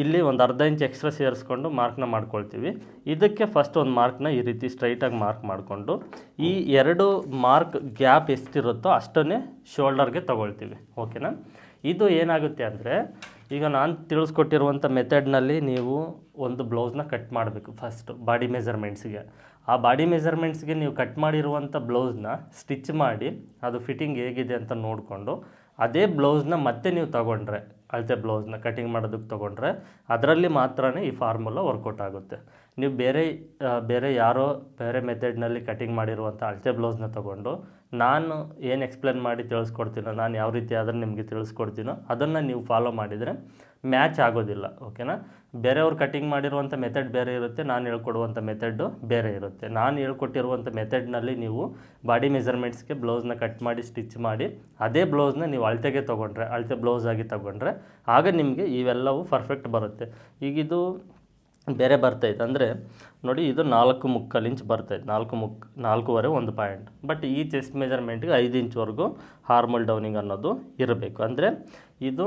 ಇಲ್ಲಿ ಒಂದು ಅರ್ಧ ಇಂಚ್ ಎಕ್ಸ್ಟ್ರಾ ಸೇರಿಸ್ಕೊಂಡು ಮಾರ್ಕ್ನ ಮಾಡ್ಕೊಳ್ತೀವಿ. ಇದಕ್ಕೆ ಫಸ್ಟ್ ಒಂದು ಮಾರ್ಕ್ನ ಈ ರೀತಿ ಸ್ಟ್ರೈಟಾಗಿ ಮಾರ್ಕ್ ಮಾಡಿಕೊಂಡು, ಈ ಎರಡು ಮಾರ್ಕ್ ಗ್ಯಾಪ್ ಎಷ್ಟಿರುತ್ತೋ ಅಷ್ಟನ್ನೇ ಶೋಲ್ಡರ್ಗೆ ತೊಗೊಳ್ತೀವಿ. ಓಕೆನಾ ಇದು ಏನಾಗುತ್ತೆ ಅಂದರೆ, ಈಗ ನಾನು ತಿಳಿಸ್ಕೊಟ್ಟಿರುವಂಥ ಮೆಥಡ್ನಲ್ಲಿ ನೀವು ಒಂದು ಬ್ಲೌಸ್ನ ಕಟ್ ಮಾಡಬೇಕು ಫಸ್ಟ್ ಬಾಡಿ ಮೆಜರ್ಮೆಂಟ್ಸ್ಗೆ ಆ ಬಾಡಿ ಮೆಜರ್ಮೆಂಟ್ಸ್ಗೆ ನೀವು ಕಟ್ ಮಾಡಿರುವಂಥ ಬ್ಲೌಸ್ನ ಸ್ಟಿಚ್ ಮಾಡಿ, ಅದು ಫಿಟ್ಟಿಂಗ್ ಹೇಗಿದೆ ಅಂತ ನೋಡಿಕೊಂಡು, ಅದೇ ಬ್ಲೌಸ್ನ ಮತ್ತೆ ನೀವು ತಗೊಂಡ್ರೆ ಅಳತೆ ಬ್ಲೌಸ್ನ ಕಟಿಂಗ್ ಮಾಡೋದಕ್ಕೆ ತೊಗೊಂಡ್ರೆ ಅದರಲ್ಲಿ ಮಾತ್ರನೇ ಈ ಫಾರ್ಮುಲಾ ವರ್ಕೌಟ್ ಆಗುತ್ತೆ. ನೀವು ಬೇರೆ ಬೇರೆ ಯಾರೋ ಬೇರೆ ಮೆಥಡ್ನಲ್ಲಿ ಕಟಿಂಗ್ ಮಾಡಿರುವಂಥ ಅಳತೆ ಬ್ಲೌಸ್ನ ತೊಗೊಂಡು ನಾನು ಏನು ಎಕ್ಸ್ಪ್ಲೇನ್ ಮಾಡಿ ತಿಳಿಸ್ಕೊಡ್ತೀನೋ, ನಾನು ಯಾವ ರೀತಿ ಆದರೂ ನಿಮಗೆ ತಿಳಿಸ್ಕೊಡ್ತೀನೋ ಅದನ್ನು ನೀವು ಫಾಲೋ ಮಾಡಿದರೆ ಮ್ಯಾಚ್ ಆಗೋದಿಲ್ಲ, ಓಕೆನಾ? ಬೇರೆಯವ್ರು ಕಟ್ಟಿಂಗ್ ಮಾಡಿರುವಂಥ ಮೆಥಡ್ ಬೇರೆ ಇರುತ್ತೆ, ನಾನು ಹೇಳ್ಕೊಡುವಂಥ ಮೆಥಡ್ಡು ಬೇರೆ ಇರುತ್ತೆ. ನಾನು ಹೇಳ್ಕೊಟ್ಟಿರುವಂಥ ಮೆಥಡ್ನಲ್ಲಿ ನೀವು ಬಾಡಿ ಮೆಜರ್ಮೆಂಟ್ಸ್ಗೆ ಬ್ಲೌಸ್ನ ಕಟ್ ಮಾಡಿ ಸ್ಟಿಚ್ ಮಾಡಿ, ಅದೇ ಬ್ಲೌಸ್ನ ನೀವು ಅಳತೆಗೆ ತೊಗೊಂಡ್ರೆ, ಅಳತೆ ಬ್ಲೌಸ್ ಆಗಿ ತೊಗೊಂಡ್ರೆ, ಆಗ ನಿಮಗೆ ಇವೆಲ್ಲವೂ ಪರ್ಫೆಕ್ಟ್ ಬರುತ್ತೆ. ಈಗಿದು ಬೇರೆ ಬರ್ತೈತೆ. ಅಂದರೆ ನೋಡಿ, ಇದು ನಾಲ್ಕು ಮುಕ್ಕಾಲು ಇಂಚ್ ಬರ್ತೈತೆ. ನಾಲ್ಕು ಮುಕ್, ನಾಲ್ಕೂವರೆ ಒಂದು ಪಾಯಿಂಟ್ ಬಟ್ ಈ ಚೆಸ್ಟ್ ಮೆಜರ್ಮೆಂಟ್ಗೆ ಐದು ಇಂಚ್ವರೆಗೂ ಹಾರ್ಮಲ್ ಡೌನಿಂಗ್ ಅನ್ನೋದು ಇರಬೇಕು. ಅಂದರೆ ಇದು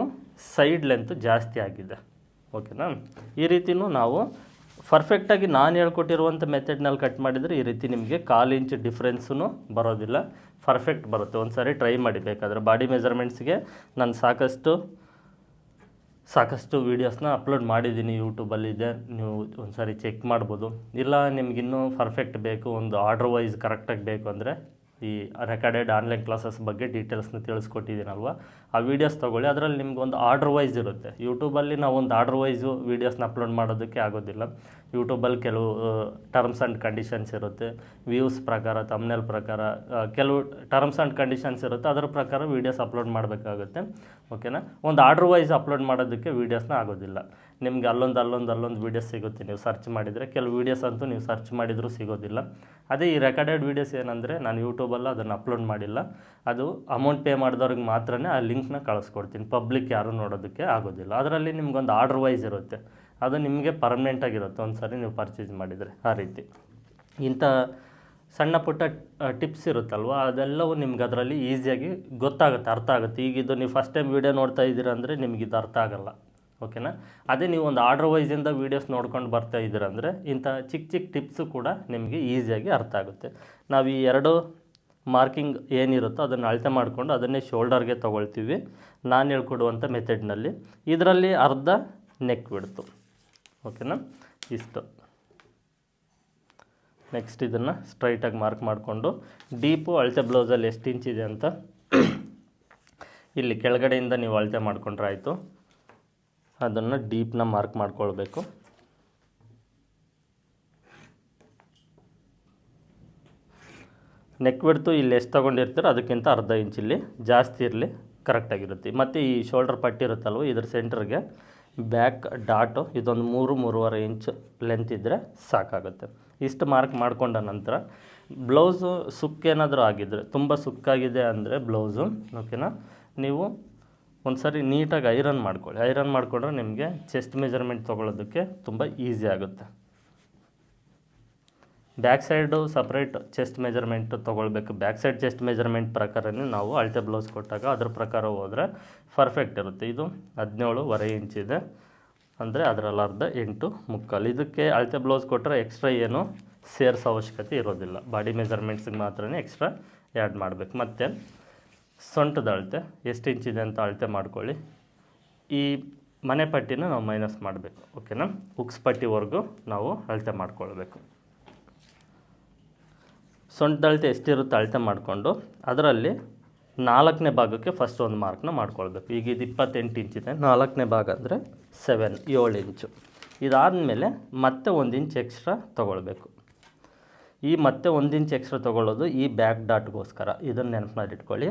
ಸೈಡ್ ಲೆಂತ್ ಜಾಸ್ತಿ ಆಗಿದೆ. ಓಕೆನಾ? ಈ ರೀತಿಯೂ ನಾವು ಪರ್ಫೆಕ್ಟಾಗಿ ನಾನು ಹೇಳ್ಕೊಟ್ಟಿರುವಂಥ ಮೆಥಡ್ನಲ್ಲಿ ಕಟ್ ಮಾಡಿದರೆ ಈ ರೀತಿ ನಿಮಗೆ ಕಾಲು ಇಂಚ್ ಡಿಫ್ರೆನ್ಸೂ ಬರೋದಿಲ್ಲ. ಪರ್ಫೆಕ್ಟ್ ಬರುತ್ತೆ. ಒಂದು ಸಾರಿ ಟ್ರೈ ಮಾಡಿ ಬೇಕಾದರೆ. ಬಾಡಿ ಮೆಜರ್ಮೆಂಟ್ಸ್ಗೆ ನಾನು ಸಾಕಷ್ಟು ಸಾಕಷ್ಟು ವೀಡಿಯೋಸ್ನ ಅಪ್ಲೋಡ್ ಮಾಡಿದ್ದೀನಿ. ಯೂಟ್ಯೂಬಲ್ಲಿದೆ ನೀವು ಒಂದು ಚೆಕ್ ಮಾಡ್ಬೋದು. ಇಲ್ಲ, ನಿಮಗಿನ್ನೂ ಪರ್ಫೆಕ್ಟ್ ಬೇಕು. ಒಂದು ಆರ್ಡ್ರ್ ವೈಸ್ ಕರೆಕ್ಟಾಗಿ ಬೇಕು ಅಂದರೆ ಈ ರೆಕಾರ್ಡೆಡ್ ಆನ್ಲೈನ್ ಕ್ಲಾಸಸ್ ಬಗ್ಗೆ ಡೀಟೇಲ್ಸ್ನ ತಿಳಿಸ್ಕೊಟ್ಟಿದ್ದೀನಲ್ವ? ಆ ವೀಡಿಯೋಸ್ ತೊಗೊಳ್ಳಿ. ಅದರಲ್ಲಿ ನಿಮ್ಗೆ ಒಂದು ಆರ್ಡ್ರ್ ವೈಸ್ ಇರುತ್ತೆ. ಯೂಟ್ಯೂಬಲ್ಲಿ ನಾವು ಒಂದು ಆರ್ಡರ್ ವೈಸು ವೀಡಿಯೋಸ್ನ ಅಪ್ಲೋಡ್ ಮಾಡೋದಕ್ಕೆ ಆಗೋದಿಲ್ಲ. ಯೂಟ್ಯೂಬಲ್ಲಿ ಕೆಲವು ಟರ್ಮ್ಸ್ ಆ್ಯಂಡ್ ಕಂಡೀಷನ್ಸ್ ಇರುತ್ತೆ. ವ್ಯೂಸ್ ಪ್ರಕಾರ, ತಮ್ನೆಲ್ ಪ್ರಕಾರ ಕೆಲವು ಟರ್ಮ್ಸ್ ಆ್ಯಂಡ್ ಕಂಡೀಷನ್ಸ್ ಇರುತ್ತೆ. ಅದರ ಪ್ರಕಾರ ವೀಡಿಯೋಸ್ ಅಪ್ಲೋಡ್ ಮಾಡಬೇಕಾಗುತ್ತೆ. ಓಕೆನಾ? ಒಂದು ಆರ್ಡ್ರ್ ವೈಸ್ ಅಪ್ಲೋಡ್ ಮಾಡೋದಕ್ಕೆ ವೀಡಿಯೋಸ್ನ ಆಗೋದಿಲ್ಲ. ನಿಮ್ಗೆ ಅಲ್ಲೊಂದು ಅಲ್ಲೊಂದು ಅಲ್ಲೊಂದು ವೀಡಿಯೋಸ್ ಸಿಗುತ್ತೆ. ನೀವು ಸರ್ಚ್ ಮಾಡಿದರೆ ಕೆಲವು ವೀಡಿಯೋಸ್ ಅಂತೂ ನೀವು ಸರ್ಚ್ ಮಾಡಿದರೂ ಸಿಗೋದಿಲ್ಲ. ಅದೇ ಈ ರೆಕಾರ್ಡೆಡ್ ವೀಡಿಯೋಸ್ ಏನಂದರೆ ನಾನು ಯೂಟ್ಯೂಬಲ್ಲಿ ಅದನ್ನು ಅಪ್ಲೋಡ್ ಮಾಡಿಲ್ಲ. ಅದು ಅಮೌಂಟ್ ಪೇ ಮಾಡಿದವ್ರಿಗೆ ಮಾತ್ರನೇ ಆ ಲಿಂಕ್ನ ಕಳಿಸ್ಕೊಡ್ತೀನಿ. ಪಬ್ಲಿಕ್ ಯಾರೂ ನೋಡೋದಕ್ಕೆ ಆಗೋದಿಲ್ಲ. ಅದರಲ್ಲಿ ನಿಮ್ಗೊಂದು ಆರ್ಡರ್ ವೈಸ್ ಇರುತ್ತೆ. ಅದು ನಿಮಗೆ ಪರ್ಮನೆಂಟಾಗಿರುತ್ತೆ ಒಂದು ಸಾರಿ ನೀವು ಪರ್ಚೇಸ್ ಮಾಡಿದರೆ ಆ ರೀತಿ. ಇಂಥ ಸಣ್ಣ ಪುಟ್ಟ ಟಿಪ್ಸ್ ಇರುತ್ತಲ್ವ? ಅದೆಲ್ಲವೂ ನಿಮ್ಗೆ ಅದರಲ್ಲಿ ಈಸಿಯಾಗಿ ಗೊತ್ತಾಗುತ್ತೆ, ಅರ್ಥ ಆಗುತ್ತೆ. ಈಗ ಇದು ನೀವು ಫಸ್ಟ್ ಟೈಮ್ ವೀಡಿಯೋ ನೋಡ್ತಾ ಇದ್ದೀರಾ ಅಂದರೆ ನಿಮ್ಗೆ ಇದು ಅರ್ಥ ಆಗಲ್ಲ. ಓಕೆನಾ? ಅದೇ ನೀವು ಒಂದು ಆರ್ಡ್ರ್ ವೈಸಿಂದ ವೀಡಿಯೋಸ್ ನೋಡ್ಕೊಂಡು ಬರ್ತಾ ಇದ್ದೀರಂದರೆ ಇಂಥ ಚಿಕ್ಕ ಚಿಕ್ಕ ಟಿಪ್ಸು ಕೂಡ ನಿಮಗೆ ಈಸಿಯಾಗಿ ಅರ್ಥ ಆಗುತ್ತೆ. ನಾವು ಈ ಎರಡು ಮಾರ್ಕಿಂಗ್ ಏನಿರುತ್ತೋ ಅದನ್ನು ಅಳತೆ ಮಾಡಿಕೊಂಡು ಅದನ್ನೇ ಶೋಲ್ಡರ್ಗೆ ತೊಗೊಳ್ತೀವಿ. ನಾನು ಹೇಳ್ಕೊಡುವಂಥ ಮೆಥಡ್ನಲ್ಲಿ ಇದರಲ್ಲಿ ಅರ್ಧ ನೆಕ್ ಬಿಡ್ತು ಓಕೆನಾ? ಇಷ್ಟು. ನೆಕ್ಸ್ಟ್ ಇದನ್ನು ಸ್ಟ್ರೈಟಾಗಿ ಮಾರ್ಕ್ ಮಾಡಿಕೊಂಡು ಡೀಪು ಅಳತೆ ಬ್ಲೌಸಲ್ಲಿ ಎಷ್ಟು ಇಂಚ್ ಇದೆ ಅಂತ ಇಲ್ಲಿ ಕೆಳಗಡೆಯಿಂದ ನೀವು ಅಳತೆ ಮಾಡಿಕೊಂಡ್ರೆ ಆಯಿತು. ಅದನ್ನು ಡೀಪ್ನ ಮಾರ್ಕ್ ಮಾಡಿಕೊಳ್ಬೇಕು. ನೆಕ್ ಬಿಡ್ತು ಇಲ್ಲಿ ಎಷ್ಟು ತೊಗೊಂಡಿರ್ತೀರೋ ಅದಕ್ಕಿಂತ ಅರ್ಧ ಇಂಚಲ್ಲಿ ಜಾಸ್ತಿ ಇರಲಿ ಕರೆಕ್ಟಾಗಿರುತ್ತೆ ಮತ್ತು ಈ ಶೋಲ್ಡರ್ ಪಟ್ಟಿ ಇರುತ್ತಲ್ವ, ಇದ್ರ ಸೆಂಟ್ರಿಗೆ ಬ್ಯಾಕ್ ಡಾಟು ಇದೊಂದು ಮೂರು, ಮೂರುವರೆ ಇಂಚ್ ಲೆಂತ್ ಇದ್ದರೆ ಸಾಕಾಗುತ್ತೆ. ಇಷ್ಟು ಮಾರ್ಕ್ ಮಾಡಿಕೊಂಡ ನಂತರ ಬ್ಲೌಸು ಸುಕ್ಕೇನಾದರೂ ಆಗಿದ್ದರೆ ತುಂಬ ಸುಕ್ಕಾಗಿದೆ ಅಂದರೆ ಬ್ಲೌಸು ಓಕೆನಾ ನೀವು ಒಂದು ಸಾರಿ ನೀಟಾಗಿ ಐರನ್ ಮಾಡ್ಕೊಳ್ಳಿ. ಐರನ್ ಮಾಡಿಕೊಂಡ್ರೆ ನಿಮಗೆ ಚೆಸ್ಟ್ ಮೆಜರ್ಮೆಂಟ್ ತೊಗೊಳೋದಕ್ಕೆ ತುಂಬ ಈಸಿ ಆಗುತ್ತೆ. Back side separate chest measurement ತೊಗೊಳ್ಬೇಕು. ಬ್ಯಾಕ್ ಸೈಡ್ ಚೆಸ್ಟ್ ಮೆಜರ್ಮೆಂಟ್ ಪ್ರಕಾರನೇ ನಾವು ಅಳತೆ ಬ್ಲೌಸ್ ಕೊಟ್ಟಾಗ ಅದ್ರ ಪ್ರಕಾರ ಹೋದರೆ ಪರ್ಫೆಕ್ಟ್ ಇರುತ್ತೆ. ಇದು ಹದಿನೇಳುವರೆ ಇಂಚ್ ಇದೆ. ಅಂದರೆ ಅದರಲ್ಲಿ ಅರ್ಧ ಎಂಟು ಮುಕ್ಕಾಲು. ಇದಕ್ಕೆ ಅಳತೆ ಬ್ಲೌಸ್ ಕೊಟ್ಟರೆ ಎಕ್ಸ್ಟ್ರಾ ಏನು ಸೇರಿಸೋ ಅವಶ್ಯಕತೆ ಇರೋದಿಲ್ಲ. ಬಾಡಿ ಮೆಜರ್ಮೆಂಟ್ಸಿಗೆ ಮಾತ್ರ ಎಕ್ಸ್ಟ್ರಾ ಆ್ಯಡ್ ಮಾಡಬೇಕು. ಮತ್ತು ಸೊಂಟದ ಅಳತೆ, ಎಷ್ಟು ಇಂಚಿದೆ ಅಂತ ಅಳತೆ ಮಾಡ್ಕೊಳ್ಳಿ. ಈ ಮನೆ ಪಟ್ಟಿನ ನಾವು ಮೈನಸ್ ಮಾಡಬೇಕು ಓಕೆನಾ ಉಕ್ಸ್ ಪಟ್ಟಿವರೆಗೂ ನಾವು ಅಳತೆ ಮಾಡ್ಕೊಳ್ಬೇಕು. ಸೊಂಟದ ಅಳತೆ ಎಷ್ಟಿರುತ್ತೆ ಅಳತೆ ಮಾಡಿಕೊಂಡು, ಅದರಲ್ಲಿ ನಾಲ್ಕನೇ ಭಾಗಕ್ಕೆ ಫಸ್ಟ್ ಒಂದು ಮಾರ್ಕ್ನ ಮಾಡ್ಕೊಳ್ಬೇಕು. ಈಗ ಇದು ಇಪ್ಪತ್ತೆಂಟು ಇಂಚಿದೆ ನಾಲ್ಕನೇ ಭಾಗ ಅಂದರೆ ಸೆವೆನ್ ಏಳು ಇಂಚು. ಇದಾದಮೇಲೆ ಮತ್ತೆ ಒಂದು ಇಂಚ್ ಎಕ್ಸ್ಟ್ರಾ ತೊಗೊಳ್ಬೇಕು. ಈ ಮತ್ತೆ ಒಂದು ಇಂಚ್ ಎಕ್ಸ್ಟ್ರಾ ತೊಗೊಳ್ಳೋದು ಈ ಬ್ಯಾಕ್ ಡಾಟ್ಗೋಸ್ಕರ ಇದನ್ನು ನೆನಪು ಮಾಡಿಟ್ಕೊಳ್ಳಿ.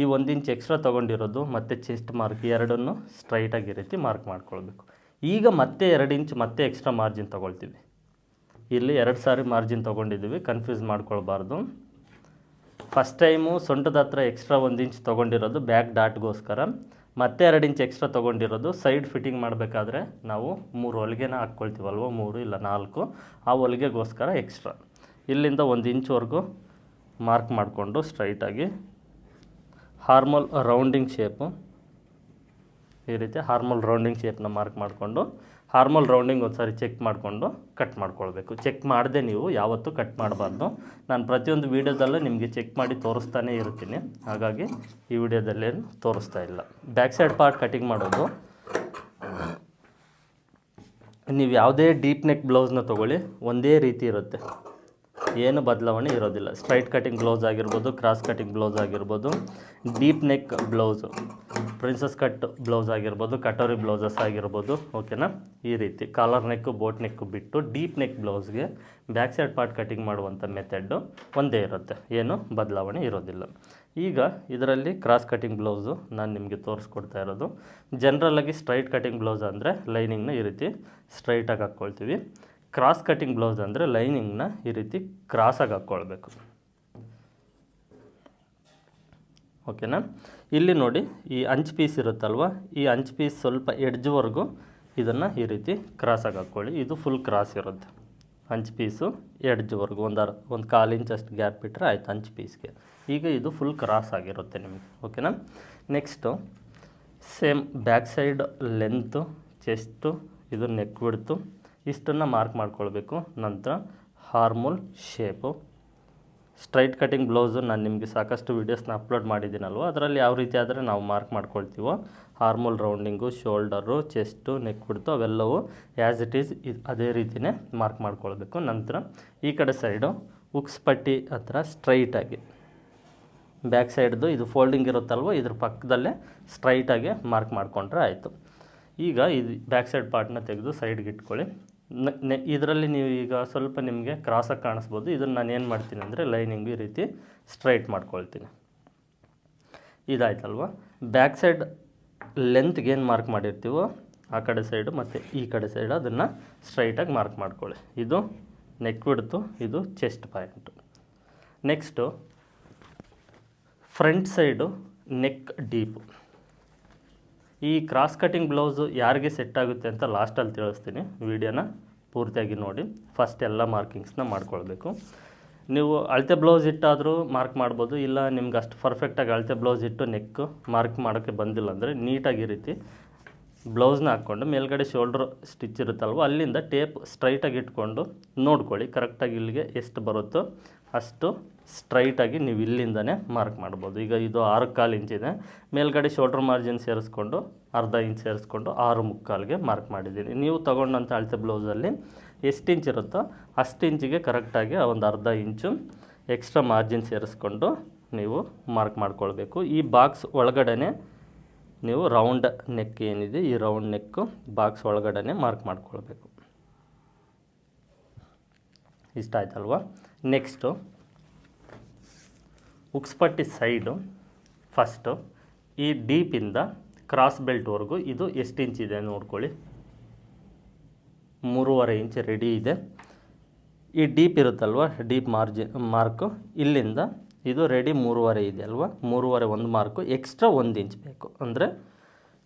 ಈ ಒಂದು ಇಂಚ್ ಎಕ್ಸ್ಟ್ರಾ ತೊಗೊಂಡಿರೋದು ಮತ್ತು ಚೆಸ್ಟ್ ಮಾರ್ಕ್ ಎರಡನ್ನು ಸ್ಟ್ರೈಟಾಗಿ ಈ ರೀತಿ ಮಾರ್ಕ್ ಮಾಡ್ಕೊಳ್ಬೇಕು. ಈಗ ಮತ್ತೆ ಎರಡು ಇಂಚ್ ಮತ್ತೆ ಎಕ್ಸ್ಟ್ರಾ ಮಾರ್ಜಿನ್ ತೊಗೊಳ್ತೀವಿ. ಇಲ್ಲಿ ಎರಡು ಸಾರಿ ಮಾರ್ಜಿನ್ ತೊಗೊಂಡಿದ್ದೀವಿ ಕನ್ಫ್ಯೂಸ್ ಮಾಡ್ಕೊಳ್ಬಾರ್ದು. ಫಸ್ಟ್ ಟೈಮು ಸೊಂಟದ ಹತ್ರ ಎಕ್ಸ್ಟ್ರಾ ಒಂದು ಇಂಚ್ ತೊಗೊಂಡಿರೋದು ಬ್ಯಾಕ್ ಡಾಟ್ಗೋಸ್ಕರ ಮತ್ತೆ ಎರಡು ಇಂಚ್ ಎಕ್ಸ್ಟ್ರಾ ತೊಗೊಂಡಿರೋದು ಸೈಡ್ ಫಿಟ್ಟಿಂಗ್ ಮಾಡಬೇಕಾದ್ರೆ ನಾವು ಮೂರು ಹೊಲಿಗೆನ ಹಾಕ್ಕೊಳ್ತೀವಲ್ವ? ಮೂರು ಇಲ್ಲ ನಾಲ್ಕು. ಆ ಹೊಲಿಗೆಗೋಸ್ಕರ ಎಕ್ಸ್ಟ್ರಾ ಇಲ್ಲಿಂದ ಒಂದು ಇಂಚ್ವರೆಗೂ ಮಾರ್ಕ್ ಮಾಡಿಕೊಂಡು ಸ್ಟ್ರೈಟಾಗಿ ಹಾರ್ಮಲ್ ರೌಂಡಿಂಗ್ ಶೇಪು ಈ ರೀತಿ ಹಾರ್ಮಲ್ ರೌಂಡಿಂಗ್ ಶೇಪ್ನ ಮಾರ್ಕ್ ಮಾಡಿಕೊಂಡು ಹಾರ್ಮಲ್ ರೌಂಡಿಂಗ್ ಒಂದು ಸಾರಿ ಚೆಕ್ ಮಾಡಿಕೊಂಡು ಕಟ್ ಮಾಡ್ಕೊಳ್ಬೇಕು. ಚೆಕ್ ಮಾಡದೆ ನೀವು, ಯಾವತ್ತೂ ಕಟ್ ಮಾಡಬಾರ್ದು. ನಾನು ಪ್ರತಿಯೊಂದು ವೀಡಿಯೋದಲ್ಲೂ ನಿಮಗೆ ಚೆಕ್ ಮಾಡಿ ತೋರಿಸ್ತಾನೇ ಇರ್ತೀನಿ. ಹಾಗಾಗಿ ಈ ವಿಡಿಯೋದಲ್ಲೇನು ತೋರಿಸ್ತಾ ಇಲ್ಲ. ಬ್ಯಾಕ್ ಸೈಡ್ ಪಾರ್ಟ್ ಕಟಿಂಗ್ ಮಾಡೋದು. ನೀವು ಯಾವುದೇ ಡೀಪ್ ನೆಕ್ ಬ್ಲೌಸ್ನ ತೊಗೊಳ್ಳಿ, ಒಂದೇ ರೀತಿ ಇರುತ್ತೆ. ಏನು ಬದಲಾವಣೆ ಇರೋದಿಲ್ಲ. ಸ್ಟ್ರೈಟ್ ಕಟಿಂಗ್ ಬ್ಲೌಸ್ ಆಗಿರ್ಬೋದು, ಕ್ರಾಸ್ ಕಟಿಂಗ್ ಬ್ಲೌಸ್ ಆಗಿರ್ಬೋದು, deep neck blouse, princess cut blouse ಆಗಿರ್ಬೋದು, ಕಟೋರಿ ಬ್ಲೌಸಸ್ ಆಗಿರ್ಬೋದು ಓಕೆನಾ ಈ ರೀತಿ. ಕಾಲರ್ ನೆಕ್ಕು ಬೋಟ್ ನೆಕ್ಕು ಬಿಟ್ಟು ಡೀಪ್ ನೆಕ್ ಬ್ಲೌಸ್ಗೆ ಬ್ಯಾಕ್ ಸೈಡ್ ಪಾರ್ಟ್ ಕಟಿಂಗ್ ಮಾಡುವಂಥ ಮೆಥಡ್ಡು ಒಂದೇ ಇರುತ್ತೆ. ಏನು? ಬದಲಾವಣೆ ಇರೋದಿಲ್ಲ. ಈಗ ಇದರಲ್ಲಿ ಕ್ರಾಸ್ ಕಟಿಂಗ್ ಬ್ಲೌಸು ನಾನು ನಿಮಗೆ ತೋರಿಸ್ಕೊಡ್ತಾ ಇರೋದು. ಜನ್ರಲಾಗಿ ಸ್ಟ್ರೈಟ್ ಕಟಿಂಗ್ ಬ್ಲೌಸ್ ಅಂದರೆ ಲೈನಿಂಗ್ನ ಈ ರೀತಿ ಸ್ಟ್ರೈಟಾಗಿ ಹಾಕ್ಕೊಳ್ತೀವಿ. ಕ್ರಾಸ್ ಕಟ್ಟಿಂಗ್ ಬ್ಲೌಸ್ ಅಂದರೆ ಲೈನಿಂಗ್ನ ಈ ರೀತಿ ಕ್ರಾಸಾಗಿ ಹಾಕ್ಕೊಳ್ಬೇಕು ಓಕೆನಾ ಇಲ್ಲಿ ನೋಡಿ, ಈ ಅಂಚ್ ಪೀಸ್ ಇರುತ್ತಲ್ವ? ಈ ಅಂಚ್ ಪೀಸ್ ಸ್ವಲ್ಪ ಎಡ್ಜ್ವರೆಗೂ ಇದನ್ನು ಈ ರೀತಿ ಕ್ರಾಸಾಗಿ ಹಾಕ್ಕೊಳ್ಳಿ ಇದು ಫುಲ್ ಕ್ರಾಸ್ ಇರುತ್ತೆ. ಅಂಚ್ ಪೀಸು ಎಡ್ಜ್ವರೆಗೂ ಒಂದು ಒಂದು ಕಾಲು ಇಂಚ್ ಅಷ್ಟು ಗ್ಯಾಪ್ ಬಿಟ್ಟರೆ ಆಯಿತು ಅಂಚ್ ಪೀಸ್ಗೆ ಈಗ ಇದು ಫುಲ್ ಕ್ರಾಸ್ ಆಗಿರುತ್ತೆ ನಿಮಗೆ. ಓಕೆನಾ next same back side length chest ಇದು ನೆಕ್ ಬಿಡ್ತು ಇಷ್ಟನ್ನು ಮಾರ್ಕ್ ಮಾಡ್ಕೊಳ್ಬೇಕು. ನಂತರ armhole shape straight cutting blouse ನಾನು ನಿಮಗೆ ಸಾಕಷ್ಟು ವೀಡಿಯೋಸ್ನ ಅಪ್ಲೋಡ್ ಮಾಡಿದ್ದೀನಲ್ವ? ಅದರಲ್ಲಿ ಯಾವ ರೀತಿ ಆದರೆ ನಾವು mark ಮಾಡ್ಕೊಳ್ತೀವೋ? Armhole rounding shoulder chest neck ಕುಡ್ತು ಅವೆಲ್ಲವೂ ಆ್ಯಸ್ ಇಟ್ ಈಸ್ ಅದೇ ರೀತಿಯೇ ಮಾರ್ಕ್ ಮಾಡ್ಕೊಳ್ಬೇಕು. ನಂತರ ಈ ಕಡೆ ಸೈಡು ಉಕ್ಸ್ ಪಟ್ಟಿ ಹತ್ರ ಸ್ಟ್ರೈಟಾಗಿ ಬ್ಯಾಕ್ ಸೈಡ್ದು ಇದು ಫೋಲ್ಡಿಂಗ್ ಇರುತ್ತಲ್ವ? ಇದ್ರ ಪಕ್ಕದಲ್ಲೇ ಸ್ಟ್ರೈಟಾಗಿ ಮಾರ್ಕ್ ಮಾಡಿಕೊಂಡ್ರೆ ಆಯಿತು. ಈಗ ಇದು ಬ್ಯಾಕ್ ಸೈಡ್ ಪಾರ್ಟ್ನ ತೆಗೆದು ಸೈಡ್ಗೆ ಇಟ್ಕೊಳ್ಳಿ. ಇದರಲ್ಲಿ ನೀವು ಈಗ ಸ್ವಲ್ಪ ನಿಮಗೆ ಕ್ರಾಸಾಗಿ ಕಾಣಿಸ್ಬೋದು. ಇದನ್ನು ನಾನು ಏನು ಮಾಡ್ತೀನಿ ಅಂದರೆ ಲೈನಿಂಗ್ ಈ ರೀತಿ ಸ್ಟ್ರೈಟ್ ಮಾಡ್ಕೊಳ್ತೀನಿ. ಇದಾಯ್ತಲ್ವ? ಬ್ಯಾಕ್ ಸೈಡ್ ಲೆಂತ್ಗೆ ಏನು ಮಾರ್ಕ್ ಮಾಡಿರ್ತೀವೋ ಆ ಕಡೆ ಸೈಡು ಮತ್ತು ಈ ಕಡೆ ಸೈಡ್ ಅದನ್ನು ಸ್ಟ್ರೈಟಾಗಿ ಮಾರ್ಕ್ ಮಾಡ್ಕೊಳ್ಳಿ. ಇದು ನೆಕ್ ಬಿಡ್ತು ಇದು chest point next front side neck deep ಈ ಕ್ರಾಸ್ ಕಟಿಂಗ್ ಬ್ಲೌಸು ಯಾರಿಗೆ ಸೆಟ್ ಆಗುತ್ತೆ ಅಂತ ಲಾಸ್ಟಲ್ಲಿ ತಿಳಿಸ್ತೀನಿ. ವಿಡಿಯೋನ ಪೂರ್ತಿಯಾಗಿ ನೋಡಿ ಫಸ್ಟ್ ಎಲ್ಲ ಮಾರ್ಕಿಂಗ್ಸ್ನ ಮಾಡ್ಕೊಳ್ಬೇಕು. ನೀವು ಅಳತೆ ಬ್ಲೌಸ್ ಇಟ್ಟಾದರೂ ಮಾರ್ಕ್ ಮಾಡ್ಬೋದು, ಇಲ್ಲ ನಿಮ್ಗೆ ಅಷ್ಟು ಪರ್ಫೆಕ್ಟಾಗಿ ಅಳತೆ ಬ್ಲೌಸ್ ಇಟ್ಟು ನೆಕ್ಕು ಮಾರ್ಕ್ ಮಾಡೋಕ್ಕೆ ಬಂದಿಲ್ಲ ಅಂದರೆ ನೀಟಾಗಿ ರೀತಿ ಬ್ಲೌಸ್ನ ಹಾಕ್ಕೊಂಡು ಮೇಲ್ಗಡೆ ಶೋಲ್ಡ್ರ್ ಸ್ಟಿಚ್ ಇರುತ್ತಲ್ವ, ಅಲ್ಲಿಂದ ಟೇಪ್ ಸ್ಟ್ರೈಟಾಗಿ ಇಟ್ಕೊಂಡು ನೋಡ್ಕೊಳ್ಳಿ ಕರೆಕ್ಟಾಗಿ ಇಲ್ಲಿಗೆ ಎಷ್ಟು ಬರುತ್ತೋ ಅಷ್ಟು ಸ್ಟ್ರೈಟಾಗಿ ನೀವು ಇಲ್ಲಿಂದನೇ ಮಾರ್ಕ್ ಮಾಡ್ಬೋದು. ಈಗ ಇದು ಆರು ಕಾಲು ಇಂಚಿದೆ ಮೇಲ್ಗಡೆ ಶೋಲ್ಡ್ರ್ ಮಾರ್ಜಿನ್ ಸೇರಿಸ್ಕೊಂಡು, ಅರ್ಧ ಇಂಚ್ ಸೇರಿಸ್ಕೊಂಡು ಆರು ಮುಕ್ಕಾಲಿಗೆ ಮಾರ್ಕ್ ಮಾಡಿದ್ದೀನಿ. ನೀವು ತೊಗೊಂಡಂಥ ಅಳತೆ ಬ್ಲೌಸಲ್ಲಿ ಎಷ್ಟು ಇಂಚ್ ಇರುತ್ತೋ ಅಷ್ಟು ಇಂಚಿಗೆ ಕರೆಕ್ಟಾಗಿ ಒಂದು ಅರ್ಧ ಇಂಚು ಎಕ್ಸ್ಟ್ರಾ ಮಾರ್ಜಿನ್ ಸೇರಿಸ್ಕೊಂಡು ನೀವು ಮಾರ್ಕ್ ಮಾಡ್ಕೊಳ್ಬೇಕು. ಈ ಬಾಕ್ಸ್ ಒಳಗಡೆ ನೀವು ರೌಂಡ್ ನೆಕ್ ಏನಿದೆ, ಈ ರೌಂಡ್ ನೆಕ್ಕು ಬಾಕ್ಸ್ ಒಳಗಡೆ ಮಾರ್ಕ್ ಮಾಡ್ಕೊಳ್ಬೇಕು. ಇಷ್ಟ ಆಯ್ತಲ್ವಾ? ನೆಕ್ಸ್ಟು ಉಕ್ಸ್ಪಟ್ಟಿ ಸೈಡು ಫಸ್ಟು, ಈ ಡೀಪಿಂದ ಕ್ರಾಸ್ ಬೆಲ್ಟ್ವರೆಗೂ ಇದು ಎಷ್ಟು ಇಂಚ್ ಇದೆ ನೋಡ್ಕೊಳ್ಳಿ. ಮೂರುವರೆ ಇಂಚ್ ರೆಡಿ ಇದೆ. ಈ ಡೀಪ್ ಇರುತ್ತಲ್ವ, ಡೀಪ್ ಮಾರ್ಜಿನ್, ಮಾರ್ಕು? ಇಲ್ಲಿಂದ ಇದು ರೆಡಿ ಮೂರುವರೆ ಇದೆ ಅಲ್ವಾ? ಮೂರುವರೆ ಒಂದು ಮಾರ್ಕು, ಎಕ್ಸ್ಟ್ರಾ ಒಂದು ಇಂಚ್ ಬೇಕು. ಅಂದರೆ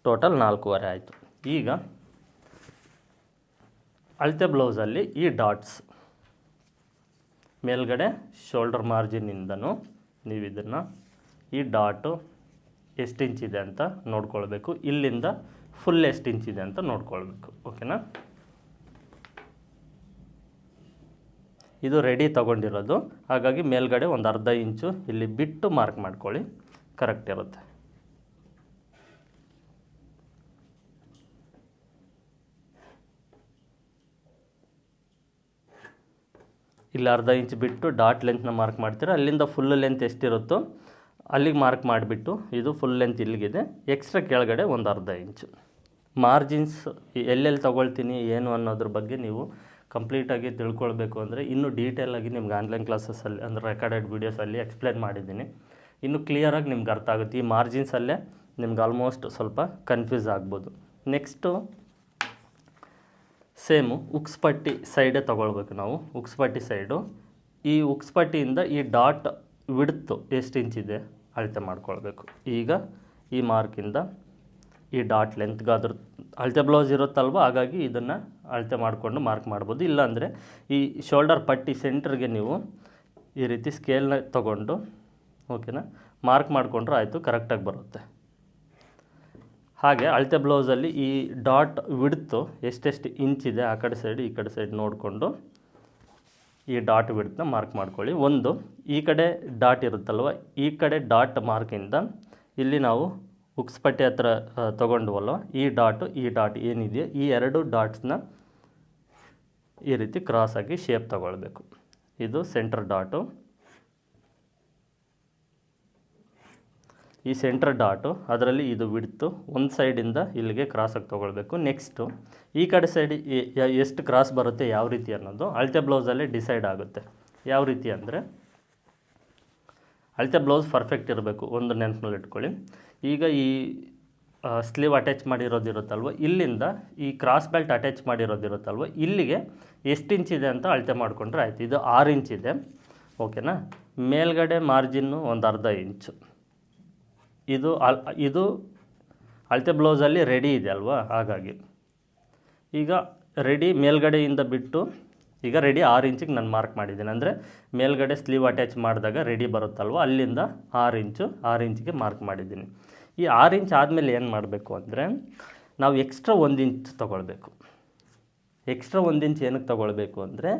ಟೋಟಲ್ ನಾಲ್ಕೂವರೆ ಆಯಿತು. ಈಗ ಅಳತೆ ಬ್ಲೌಸಲ್ಲಿ ಈ ಡಾಟ್ಸ್. ಮೇಲ್ಗಡೆ ಶೋಲ್ಡರ್ ಮಾರ್ಜಿನಿಂದನೂ ನೀವು ಇದನ್ನು ಈ ಡಾಟು ಎಷ್ಟು ಇಂಚ್ ಇದೆ ಅಂತ ನೋಡ್ಕೊಳ್ಬೇಕು. ಇಲ್ಲಿಂದ ಫುಲ್ ಎಷ್ಟು ಇಂಚ್ ಇದೆ ಅಂತ ನೋಡ್ಕೊಳ್ಬೇಕು. ಓಕೆನಾ? ಇದು ರೆಡಿ ತಗೊಂಡಿರೋದು. ಹಾಗಾಗಿ ಮೇಲ್ಗಡೆ ಒಂದು ಅರ್ಧ ಇಂಚು ಇಲ್ಲಿ ಬಿಟ್ಟು ಮಾರ್ಕ್ ಮಾಡ್ಕೊಳ್ಳಿ. ಕರೆಕ್ಟ್ ಇರುತ್ತೆ. ಇಲ್ಲಿ ಅರ್ಧ ಇಂಚ್ ಬಿಟ್ಟು ಡಾಟ್ ಲೆಂತ್ನ ಮಾರ್ಕ್ ಮಾಡ್ತೀರ. ಅಲ್ಲಿಂದ ಫುಲ್ ಲೆಂತ್ ಎಷ್ಟಿರುತ್ತೋ ಅಲ್ಲಿಗೆ ಮಾರ್ಕ್ ಮಾಡಿಬಿಟ್ಟು ಇದು ಫುಲ್ ಲೆಂತ್ ಇಲ್ಲಿಗಿದೆ. ಎಕ್ಸ್ಟ್ರಾ ಕೆಳಗಡೆ ಒಂದು ಅರ್ಧ ಇಂಚು. ಮಾರ್ಜಿನ್ಸ್ ಎಲ್ಲೆಲ್ಲಿ ತೊಗೊಳ್ತೀನಿ, ಏನು ಅನ್ನೋದ್ರ ಬಗ್ಗೆ ನೀವು ಕಂಪ್ಲೀಟಾಗಿ ತಿಳ್ಕೊಳ್ಬೇಕು ಅಂದರೆ ಇನ್ನೂ ಡೀಟೇಲಾಗಿ ನಿಮ್ಗೆ ಆನ್ಲೈನ್ ಕ್ಲಾಸಸ್ಸಲ್ಲಿ ಅಂದರೆ ರೆಕಾರ್ಡೆಡ್ ವೀಡಿಯೋಸಲ್ಲಿ ಎಕ್ಸ್ಪ್ಲೇನ್ ಮಾಡಿದ್ದೀನಿ. ಇನ್ನು ಕ್ಲಿಯರಾಗಿ ನಿಮ್ಗೆ ಅರ್ಥ ಆಗುತ್ತೆ. ಈ ಮಾರ್ಜಿನ್ಸಲ್ಲೇ ನಿಮ್ಗೆ ಆಲ್ಮೋಸ್ಟ್ ಸ್ವಲ್ಪ ಕನ್ಫ್ಯೂಸ್ ಆಗ್ಬೋದು. ನೆಕ್ಸ್ಟು ಸೇಮು ಉಕ್ಸ್ಪಟ್ಟಿ ಸೈಡೇ ತೊಗೊಳ್ಬೇಕು ನಾವು. ಉಕ್ಸ್ಪಟ್ಟಿ ಸೈಡು. ಈ ಉಕ್ಸ್ಪಟ್ಟಿಯಿಂದ ಈ ಡಾಟ್ ವಿಡ್ತು ಎಷ್ಟು ಇಂಚಿದೆ ಅಳತೆ ಮಾಡ್ಕೊಳ್ಬೇಕು. ಈಗ ಈ ಮಾರ್ಕಿಂದ ಈ ಡಾಟ್ ಲೆಂತ್ಗಾದ್ರೂ ಅಳತೆ ಬ್ಲೌಸ್ ಇರುತ್ತಲ್ವ? ಹಾಗಾಗಿ ಇದನ್ನು ಅಳತೆ ಮಾಡಿಕೊಂಡು ಮಾರ್ಕ್ ಮಾಡ್ಬೋದು. ಇಲ್ಲಾಂದರೆ ಈ ಶೋಲ್ಡರ್ ಪಟ್ಟಿ ಸೆಂಟ್ರಿಗೆ ನೀವು ಈ ರೀತಿ ಸ್ಕೇಲ್ನ ತಗೊಂಡು ಓಕೆನಾ? ಮಾರ್ಕ್ ಮಾಡಿಕೊಂಡ್ರೆ ಆಯಿತು, ಕರೆಕ್ಟಾಗಿ ಬರುತ್ತೆ. ಹಾಗೆ ಅಳತೆ ಬ್ಲೌಸಲ್ಲಿ ಈ ಡಾಟ್ ವಿಡ್ತು ಎಷ್ಟೆಷ್ಟು ಇಂಚಿದೆ ಆ ಕಡೆ ಸೈಡ್ ಈ ಕಡೆ ಸೈಡ್ ನೋಡಿಕೊಂಡು ಈ ಡಾಟ್ ವಿಡ್ತನ್ನ ಮಾರ್ಕ್ ಮಾಡ್ಕೊಳ್ಳಿ. ಒಂದು, ಈ ಕಡೆ ಡಾಟ್ ಇರುತ್ತಲ್ವ? ಈ ಕಡೆ ಡಾಟ್ ಮಾರ್ಕಿಂದ ಇಲ್ಲಿ ನಾವು ಉಕ್ಸ್ಪಟ್ಟೆ ಹತ್ರ ತೊಗೊಂಡ್ವಲ್ವ? ಈ ಡಾಟು ಈ ಡಾಟ್ ಏನಿದೆಯೋ ಈ ಎರಡು ಡಾಟ್ಸ್ನ ಈ ರೀತಿ ಕ್ರಾಸ್ ಆಗಿ ಶೇಪ್ ತಗೊಳ್ಬೇಕು. ಇದು ಸೆಂಟರ್ ಡಾಟು ಈ ಸೆಂಟ್ರ್ ಡಾಟು ಅದರಲ್ಲಿ ಇದು ಬಿಡ್ತು ಒಂದು ಸೈಡಿಂದ ಇಲ್ಲಿಗೆ ಕ್ರಾಸಾಗಿ ತೊಗೊಳ್ಬೇಕು. ನೆಕ್ಸ್ಟು ಈ ಕಡೆ ಸೈಡ್ ಎಷ್ಟು ಕ್ರಾಸ್ ಬರುತ್ತೆ ಯಾವ ರೀತಿ ಅನ್ನೋದು ಅಳತೆ ಬ್ಲೌಸಲ್ಲಿ ಡಿಸೈಡ್ ಆಗುತ್ತೆ. ಯಾವ ರೀತಿ ಅಂದರೆ ಅಳತೆ ಬ್ಲೌಸ್ ಪರ್ಫೆಕ್ಟ್ ಇರಬೇಕು. ಒಂದು ನೆನಪಿನಲ್ಲಿ ಇಟ್ಕೊಳ್ಳಿ. ಈಗ ಈ ಸ್ಲೀವ್ ಅಟ್ಯಾಚ್ ಮಾಡಿರೋದಿರುತ್ತಲ್ವ ಇಲ್ಲಿಂದ ಈ ಕ್ರಾಸ್ ಬೆಲ್ಟ್ ಅಟ್ಯಾಚ್ ಮಾಡಿರೋದಿರುತ್ತಲ್ವ ಇಲ್ಲಿಗೆ ಎಷ್ಟು ಇದೆ ಅಂತ ಅಳತೆ ಮಾಡಿಕೊಂಡ್ರೆ ಆಯಿತು. ಇದು ಆರು ಇದೆ. ಓಕೆನಾ ಮೇಲ್ಗಡೆ ಮಾರ್ಜಿನ್ನು ಒಂದು ಅರ್ಧ ಇಂಚು ಇದು ಅಲ್, ಇದು ಅಳತೆ ಬ್ಲೌಸಲ್ಲಿ ರೆಡಿ ಇದೆ ಅಲ್ವಾ? ಹಾಗಾಗಿ. ಈಗ ರೆಡಿ ಮೇಲ್ಗಡೆಯಿಂದ ಬಿಟ್ಟು ಈಗ ರೆಡಿ ಆರು ಇಂಚಿಗೆ ನಾನು ಮಾರ್ಕ್ ಮಾಡಿದ್ದೀನಿ. ಅಂದರೆ ಮೇಲ್ಗಡೆ ಸ್ಲೀವ್ ಅಟ್ಯಾಚ್ ಮಾಡಿದಾಗ ರೆಡಿ ಬರುತ್ತಲ್ವ? ಅಲ್ಲಿಂದ ಆರು ಇಂಚು, ಆರು ಇಂಚಿಗೆ ಮಾರ್ಕ್ ಮಾಡಿದ್ದೀನಿ. ಈ ಆರು ಇಂಚ್ ಆದಮೇಲೆ ಏನು ಮಾಡಬೇಕು ಅಂದರೆ ನಾವು ಎಕ್ಸ್ಟ್ರಾ ಒಂದು ಇಂಚ್ ತೊಗೊಳ್ಬೇಕು. ಎಕ್ಸ್ಟ್ರಾ ಒಂದು ಇಂಚ್ ಏನಕ್ಕೆ ತೊಗೊಳ್ಬೇಕು ಅಂದರೆ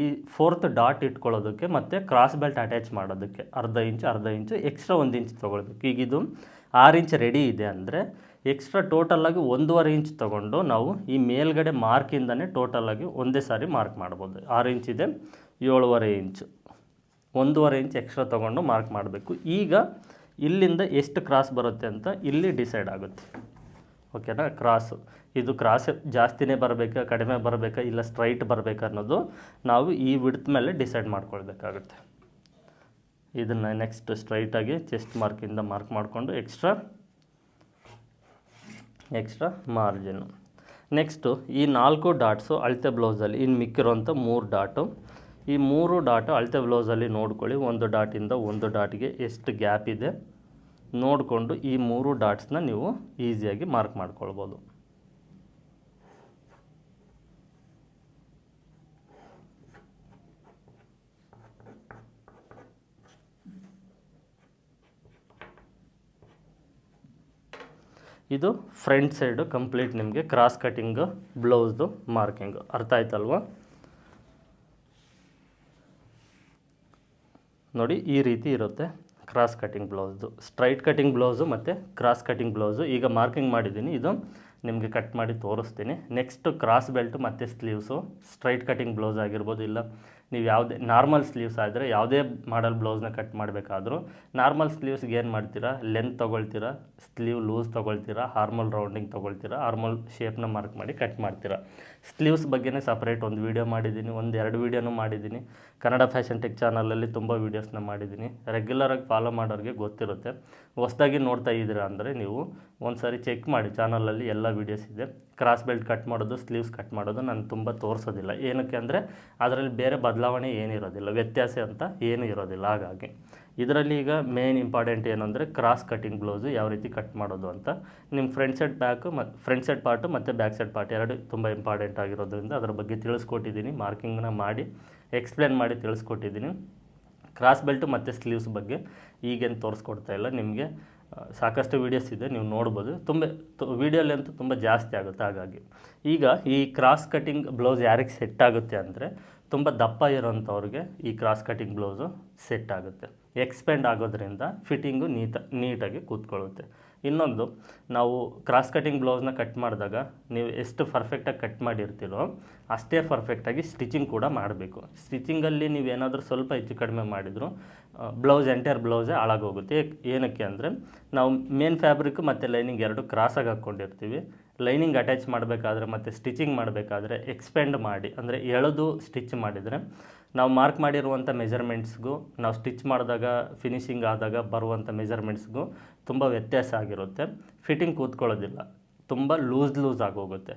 ಈ ಫೋರ್ತ್ ಡಾಟ್ ಇಟ್ಕೊಳ್ಳೋದಕ್ಕೆ ಮತ್ತು ಕ್ರಾಸ್ ಬೆಲ್ಟ್ ಅಟ್ಯಾಚ್ ಮಾಡೋದಕ್ಕೆ ಅರ್ಧ ಇಂಚು ಅರ್ಧ ಇಂಚು, ಎಕ್ಸ್ಟ್ರಾ ಒಂದು ಇಂಚ್ ತೊಗೊಳ್ಬೇಕು. ಈಗ ಇದು ಆರು ಇಂಚ್ ರೆಡಿ ಇದೆ ಅಂದರೆ ಎಕ್ಸ್ಟ್ರಾ ಟೋಟಲಾಗಿ ಒಂದೂವರೆ ಇಂಚ್ ತೊಗೊಂಡು ನಾವು ಈ ಮೇಲ್ಗಡೆ ಮಾರ್ಕಿಂದನೇ ಟೋಟಲಾಗಿ ಒಂದೇ ಸಾರಿ ಮಾರ್ಕ್ ಮಾಡ್ಬೋದು. ಆರು ಇಂಚ್ ಇದೆ, ಏಳುವರೆ ಇಂಚು. ಒಂದೂವರೆ ಇಂಚ್ ಎಕ್ಸ್ಟ್ರಾ ತೊಗೊಂಡು ಮಾರ್ಕ್ ಮಾಡಬೇಕು. ಈಗ ಇಲ್ಲಿಂದ ಎಷ್ಟು ಕ್ರಾಸ್ ಬರುತ್ತೆ ಅಂತ ಇಲ್ಲಿ ಡಿಸೈಡ್ ಆಗುತ್ತೆ. ಓಕೆನಾ ಕ್ರಾಸು ಇದು ಕ್ರಾಸ್ ಜಾಸ್ತಿನೇ ಬರಬೇಕಾ, ಕಡಿಮೆ ಬರಬೇಕಾ, ಇಲ್ಲ ಸ್ಟ್ರೈಟ್ ಬರಬೇಕಾ ಅನ್ನೋದು ನಾವು ಈ ವಿಡ್ತ್ ಮೇಲೆ ಡಿಸೈಡ್ ಮಾಡ್ಕೊಳ್ಬೇಕಾಗುತ್ತೆ. ಇದನ್ನು ನೆಕ್ಸ್ಟ್ ಸ್ಟ್ರೈಟಾಗಿ ಚೆಸ್ಟ್ ಮಾರ್ಕಿಂದ ಮಾರ್ಕ್ ಮಾಡಿಕೊಂಡು ಎಕ್ಸ್ಟ್ರಾ ಎಕ್ಸ್ಟ್ರಾ ಮಾರ್ಜಿನ್ನು ನೆಕ್ಸ್ಟು ಈ ನಾಲ್ಕು ಡಾಟ್ಸು ಅಳತೆ ಬ್ಲೌಸಲ್ಲಿ ಇನ್ನು ಮಿಕ್ಕಿರೋಂಥ ಮೂರು ಡಾಟು ಈ ಮೂರು ಡಾಟು ಅಳತೆ ಬ್ಲೌಸಲ್ಲಿ ನೋಡ್ಕೊಳ್ಳಿ, ಒಂದು ಡಾಟಿಂದ ಒಂದು ಡಾಟ್ಗೆ ಎಷ್ಟು ಗ್ಯಾಪ್ ಇದೆ. ನೋಡಿಕೊಂಡು ಈ ಮೂರು ಡಾಟ್ಸ್ನ ನೀವು ಈಸಿಯಾಗಿ ಮಾರ್ಕ್ ಮಾಡ್ಕೊಳ್ಬೋದು. ಇದು ಫ್ರಂಟ್ ಸೈಡು ಕಂಪ್ಲೀಟ್ ನಿಮಗೆ ಕ್ರಾಸ್ ಕಟಿಂಗು ಬ್ಲೌಸ್ದು ಮಾರ್ಕಿಂಗು. ಅರ್ಥ ಆಯ್ತಲ್ವಾ? ನೋಡಿ, ಈ ರೀತಿ ಇರುತ್ತೆ ಕ್ರಾಸ್ ಕಟಿಂಗ್ ಬ್ಲೌಸ್ದು. ಸ್ಟ್ರೈಟ್ ಕಟಿಂಗ್ ಬ್ಲೌಸು ಮತ್ತು ಕ್ರಾಸ್ ಕಟಿಂಗ್ ಬ್ಲೌಸು. ಈಗ ಮಾರ್ಕಿಂಗ್ ಮಾಡಿದ್ದೀನಿ. ಇದು ನಿಮಗೆ ಕಟ್ ಮಾಡಿ ತೋರಿಸ್ತೀನಿ. ನೆಕ್ಸ್ಟ್ ಕ್ರಾಸ್ ಬೆಲ್ಟ್ ಮತ್ತು ಸ್ಲೀವ್ಸು. ಸ್ಟ್ರೈಟ್ ಕಟಿಂಗ್ ಬ್ಲೌಸ್ ಆಗಿರ್ಬೋದು, ಇಲ್ಲ ನೀವು ಯಾವುದೇ ನಾರ್ಮಲ್ ಸ್ಲೀವ್ಸ್ ಆದರೆ ಯಾವುದೇ ಮಾಡಲ್ ಬ್ಲೌಸ್ನ ಕಟ್ ಮಾಡಬೇಕಾದ್ರೂ ನಾರ್ಮಲ್ ಸ್ಲೀವ್ಸ್ಗೆ ಏನು ಮಾಡ್ತೀರಾ? ಲೆಂತ್ ತೊಗೊಳ್ತೀರಾ? ಸ್ಲೀವ್ ಲೂಸ್ ತೊಗೊಳ್ತೀರಾ? ಹಾರ್ಮಲ್ ರೌಂಡಿಂಗ್ ತೊಗೊಳ್ತೀರಾ? ಹಾರ್ಮಲ್ ಶೇಪ್ನ ಮಾರ್ಕ್ ಮಾಡಿ ಕಟ್ ಮಾಡ್ತೀರಾ? ಸ್ಲೀವ್ಸ್ ಬಗ್ಗೆನೇ ಸಪ್ರೇಟ್ ಒಂದು ವೀಡಿಯೋ ಮಾಡಿದ್ದೀನಿ, ಒಂದು ಎರಡು ವೀಡಿಯೋನೂ ಮಾಡಿದ್ದೀನಿ. ಕನ್ನಡ ಫ್ಯಾಷನ್ ಟೆಕ್ ಚಾನಲಲ್ಲಿ ತುಂಬ ವೀಡಿಯೋಸ್ನ ಮಾಡಿದ್ದೀನಿ. ರೆಗ್ಯುಲರಾಗಿ ಫಾಲೋ ಮಾಡೋರಿಗೆ ಗೊತ್ತಿರುತ್ತೆ. ಹೊಸ್ದಾಗಿ ನೋಡ್ತಾ ಇದ್ದೀರಾ ಅಂದರೆ ನೀವು ಒಂದು ಸಾರಿ ಚೆಕ್ ಮಾಡಿ ಚಾನಲಲ್ಲಿ ಎಲ್ಲ ವೀಡಿಯೋಸ್ ಇದೆ. ಕ್ರಾಸ್ ಬೆಲ್ಟ್ ಕಟ್ ಮಾಡೋದು ಸ್ಲೀವ್ಸ್ ಕಟ್ ಮಾಡೋದು ನಾನು ತುಂಬ ತೋರಿಸೋದಿಲ್ಲ. ಏನಕ್ಕೆ ಅಂದರೆ ಅದರಲ್ಲಿ ಬೇರೆ ಬದಲಾವಣೆ ಏನಿರೋದಿಲ್ಲ, ವ್ಯತ್ಯಾಸ ಅಂತ ಏನೂ ಇರೋದಿಲ್ಲ. ಹಾಗಾಗಿ ಇದರಲ್ಲಿ ಈಗ ಮೇನ್ ಇಂಪಾರ್ಟೆಂಟ್ ಏನಂದರೆ ಕ್ರಾಸ್ ಕಟಿಂಗ್ ಬ್ಲೌಸು ಯಾವ ರೀತಿ ಕಟ್ ಮಾಡೋದು ಅಂತ ನಿಮ್ಮ ಫ್ರಂಟ್ ಸೈಡ್ ಬ್ಯಾಕು ಮತ್ತು ಫ್ರಂಟ್ ಸೈಡ್ ಪಾರ್ಟು ಮತ್ತು ಬ್ಯಾಕ್ ಸೈಡ್ ಪಾರ್ಟ್ ಎರಡು ತುಂಬ ಇಂಪಾರ್ಟೆಂಟ್ ಆಗಿರೋದ್ರಿಂದ ಅದರ ಬಗ್ಗೆ ತಿಳಿಸ್ಕೊಟ್ಟಿದ್ದೀನಿ. ಮಾರ್ಕಿಂಗ್ನ ಮಾಡಿ ಎಕ್ಸ್ಪ್ಲೇನ್ ಮಾಡಿ ತಿಳಿಸ್ಕೊಟ್ಟಿದ್ದೀನಿ. ಕ್ರಾಸ್ ಬೆಲ್ಟು ಮತ್ತು ಸ್ಲೀವ್ಸ್ ಬಗ್ಗೆ ಈಗೇನು ತೋರಿಸ್ಕೊಡ್ತಾ ಇಲ್ಲ ನಿಮಗೆ. ಸಾಕಷ್ಟು ವೀಡಿಯೋಸ್ ಇದೆ, ನೀವು ನೋಡ್ಬೋದು. ತುಂಬ ವೀಡಿಯೋಲಿ ಅಂತೂ ತುಂಬ ಜಾಸ್ತಿ ಆಗುತ್ತೆ ಹಾಗಾಗಿ. ಈಗ ಈ ಕ್ರಾಸ್ ಕಟಿಂಗ್ ಬ್ಲೌಸ್ ಯಾರಿಗೆ ಸೆಟ್ ಆಗುತ್ತೆ ಅಂದರೆ ತುಂಬ ದಪ್ಪ ಇರೋಂಥವ್ರಿಗೆ ಈ ಕ್ರಾಸ್ ಕಟಿಂಗ್ ಬ್ಲೌಸು ಸೆಟ್ ಆಗುತ್ತೆ. ಎಕ್ಸ್ಪೆಂಡ್ ಆಗೋದ್ರಿಂದ ಫಿಟ್ಟಿಂಗು ನೀಟ, ನೀಟಾಗಿ ಕೂತ್ಕೊಳ್ಳುತ್ತೆ. ಇನ್ನೊಂದು, ನಾವು ಕ್ರಾಸ್ ಕಟಿಂಗ್ ಬ್ಲೌಸ್ನ ಕಟ್ ಮಾಡಿದಾಗ ನೀವು ಎಷ್ಟು ಪರ್ಫೆಕ್ಟಾಗಿ ಕಟ್ ಮಾಡಿರ್ತೀರೋ ಅಷ್ಟೇ ಪರ್ಫೆಕ್ಟಾಗಿ ಸ್ಟಿಚಿಂಗ್ ಕೂಡ ಮಾಡಬೇಕು. ಸ್ಟಿಚಿಂಗಲ್ಲಿ ನೀವು ಏನಾದರೂ ಸ್ವಲ್ಪ ಹೆಚ್ಚು ಕಡಿಮೆ ಮಾಡಿದರೂ ಬ್ಲೌಸ್ ಎಂಟೈರ್ ಬ್ಲೌಸೇ ಹಾಳಾಗೋಗುತ್ತೆ. ಏನಕ್ಕೆ ಅಂದರೆ, ನಾವು ಮೇನ್ ಫ್ಯಾಬ್ರಿಕ್ ಮತ್ತು ಲೈನಿಂಗ್ ಎರಡು ಕ್ರಾಸಾಗಿ ಹಾಕ್ಕೊಂಡಿರ್ತೀವಿ. ಲೈನಿಂಗ್ ಅಟ್ಯಾಚ್ ಮಾಡಬೇಕಾದ್ರೆ ಮತ್ತು ಸ್ಟಿಚಿಂಗ್ ಮಾಡಬೇಕಾದ್ರೆ ಎಕ್ಸ್ಪೆಂಡ್ ಮಾಡಿ, ಅಂದರೆ ಎಳೆದು ಸ್ಟಿಚ್ ಮಾಡಿದರೆ ನಾವು ಮಾರ್ಕ್ ಮಾಡಿರುವಂಥ ಮೆಜರ್ಮೆಂಟ್ಸ್ಗೂ ನಾವು ಸ್ಟಿಚ್ ಮಾಡಿದಾಗ ಫಿನಿಶಿಂಗ್ ಆದಾಗ ಬರುವಂಥ ಮೆಜರ್ಮೆಂಟ್ಸ್ಗೂ ತುಂಬ ವ್ಯತ್ಯಾಸ ಆಗಿರುತ್ತೆ. ಫಿಟ್ಟಿಂಗ್ ಕೂತ್ಕೊಳ್ಳೋದಿಲ್ಲ. ತುಂಬ ಲೂಸ್ ಲೂಸ್ ಆಗೋಗುತ್ತೆ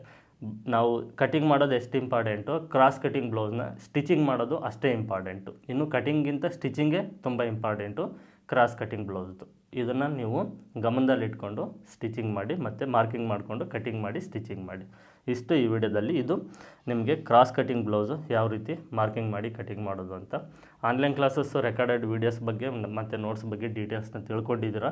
ನಾವು ಕಟಿಂಗ್ ಮಾಡೋದು ಎಷ್ಟು ಇಂಪಾರ್ಟೆಂಟು ಕ್ರಾಸ್ ಕಟಿಂಗ್ ಬ್ಲೌಸ್ನ ಸ್ಟಿಚಿಂಗ್ ಮಾಡೋದು ಅಷ್ಟೇ ಇಂಪಾರ್ಟೆಂಟು ಇನ್ನು ಕಟಿಂಗಿಂತ ಸ್ಟಿಚಿಂಗೇ ತುಂಬ ಇಂಪಾರ್ಟೆಂಟು ಕ್ರಾಸ್ ಕಟ್ಟಿಂಗ್ ಬ್ಲೌಸ್ದು ಇದನ್ನು ನೀವು ಗಮನದಲ್ಲಿಟ್ಕೊಂಡು ಸ್ಟಿಚಿಂಗ್ ಮಾಡಿ ಮತ್ತು ಮಾರ್ಕಿಂಗ್ ಮಾಡಿಕೊಂಡು ಕಟ್ಟಿಂಗ್ ಮಾಡಿ ಸ್ಟಿಚಿಂಗ್ ಮಾಡಿ. ಇಷ್ಟು ಈ ವಿಡಿಯೋದಲ್ಲಿ. ಇದು ನಿಮಗೆ ಕ್ರಾಸ್ ಕಟ್ಟಿಂಗ್ ಬ್ಲೌಸು ಯಾವ ರೀತಿ ಮಾರ್ಕಿಂಗ್ ಮಾಡಿ ಕಟ್ಟಿಂಗ್ ಮಾಡೋದು ಅಂತ. ಆನ್ಲೈನ್ ಕ್ಲಾಸಸ್ಸು ರೆಕಾರ್ಡೆಡ್ ವೀಡಿಯೋಸ್ ಬಗ್ಗೆ ಮತ್ತು ನೋಟ್ಸ್ ಬಗ್ಗೆ ಡೀಟೇಲ್ಸ್ನ ತಿಳ್ಕೊಂಡಿದ್ದೀರಾ?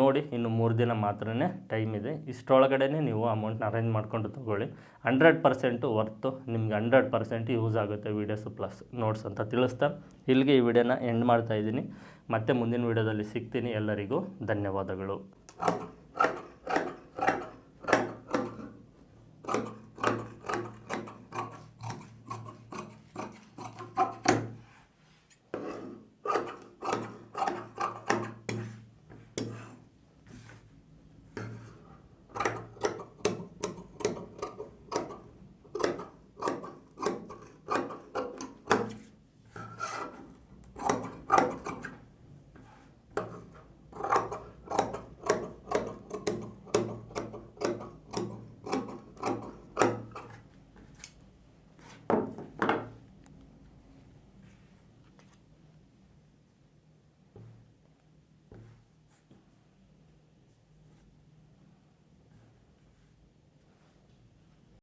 ನೋಡಿ, ಇನ್ನು ಮೂರು ದಿನ ಮಾತ್ರ ಟೈಮ್ ಇದೆ. ಇಷ್ಟರೊಳಗಡೆ ನೀವು ಅಮೌಂಟ್ನ ಅರೇಂಜ್ ಮಾಡ್ಕೊಂಡು ತೊಗೊಳ್ಳಿ. ಹಂಡ್ರೆಡ್ ಪರ್ಸೆಂಟು ವರ್ತು ನಿಮ್ಗೆ ಹಂಡ್ರೆಡ್ ಪರ್ಸೆಂಟ್ ಯೂಸ್ ಆಗುತ್ತೆ ವೀಡಿಯೋಸು ಪ್ಲಸ್ ನೋಟ್ಸ್ ಅಂತ ತಿಳಿಸ್ತಾ. ಇಲ್ಲಿಗೆ ಈ ವಿಡಿಯೋನ ಎಂಡ್ ಮಾಡ್ತಾ ಇದ್ದೀನಿ. ಮತ್ತೆ ಮುಂದಿನ ವಿಡಿಯೋದಲ್ಲಿ ಸಿಗ್ತೀನಿ ಎಲ್ಲರಿಗೂ. ಧನ್ಯವಾದಗಳು.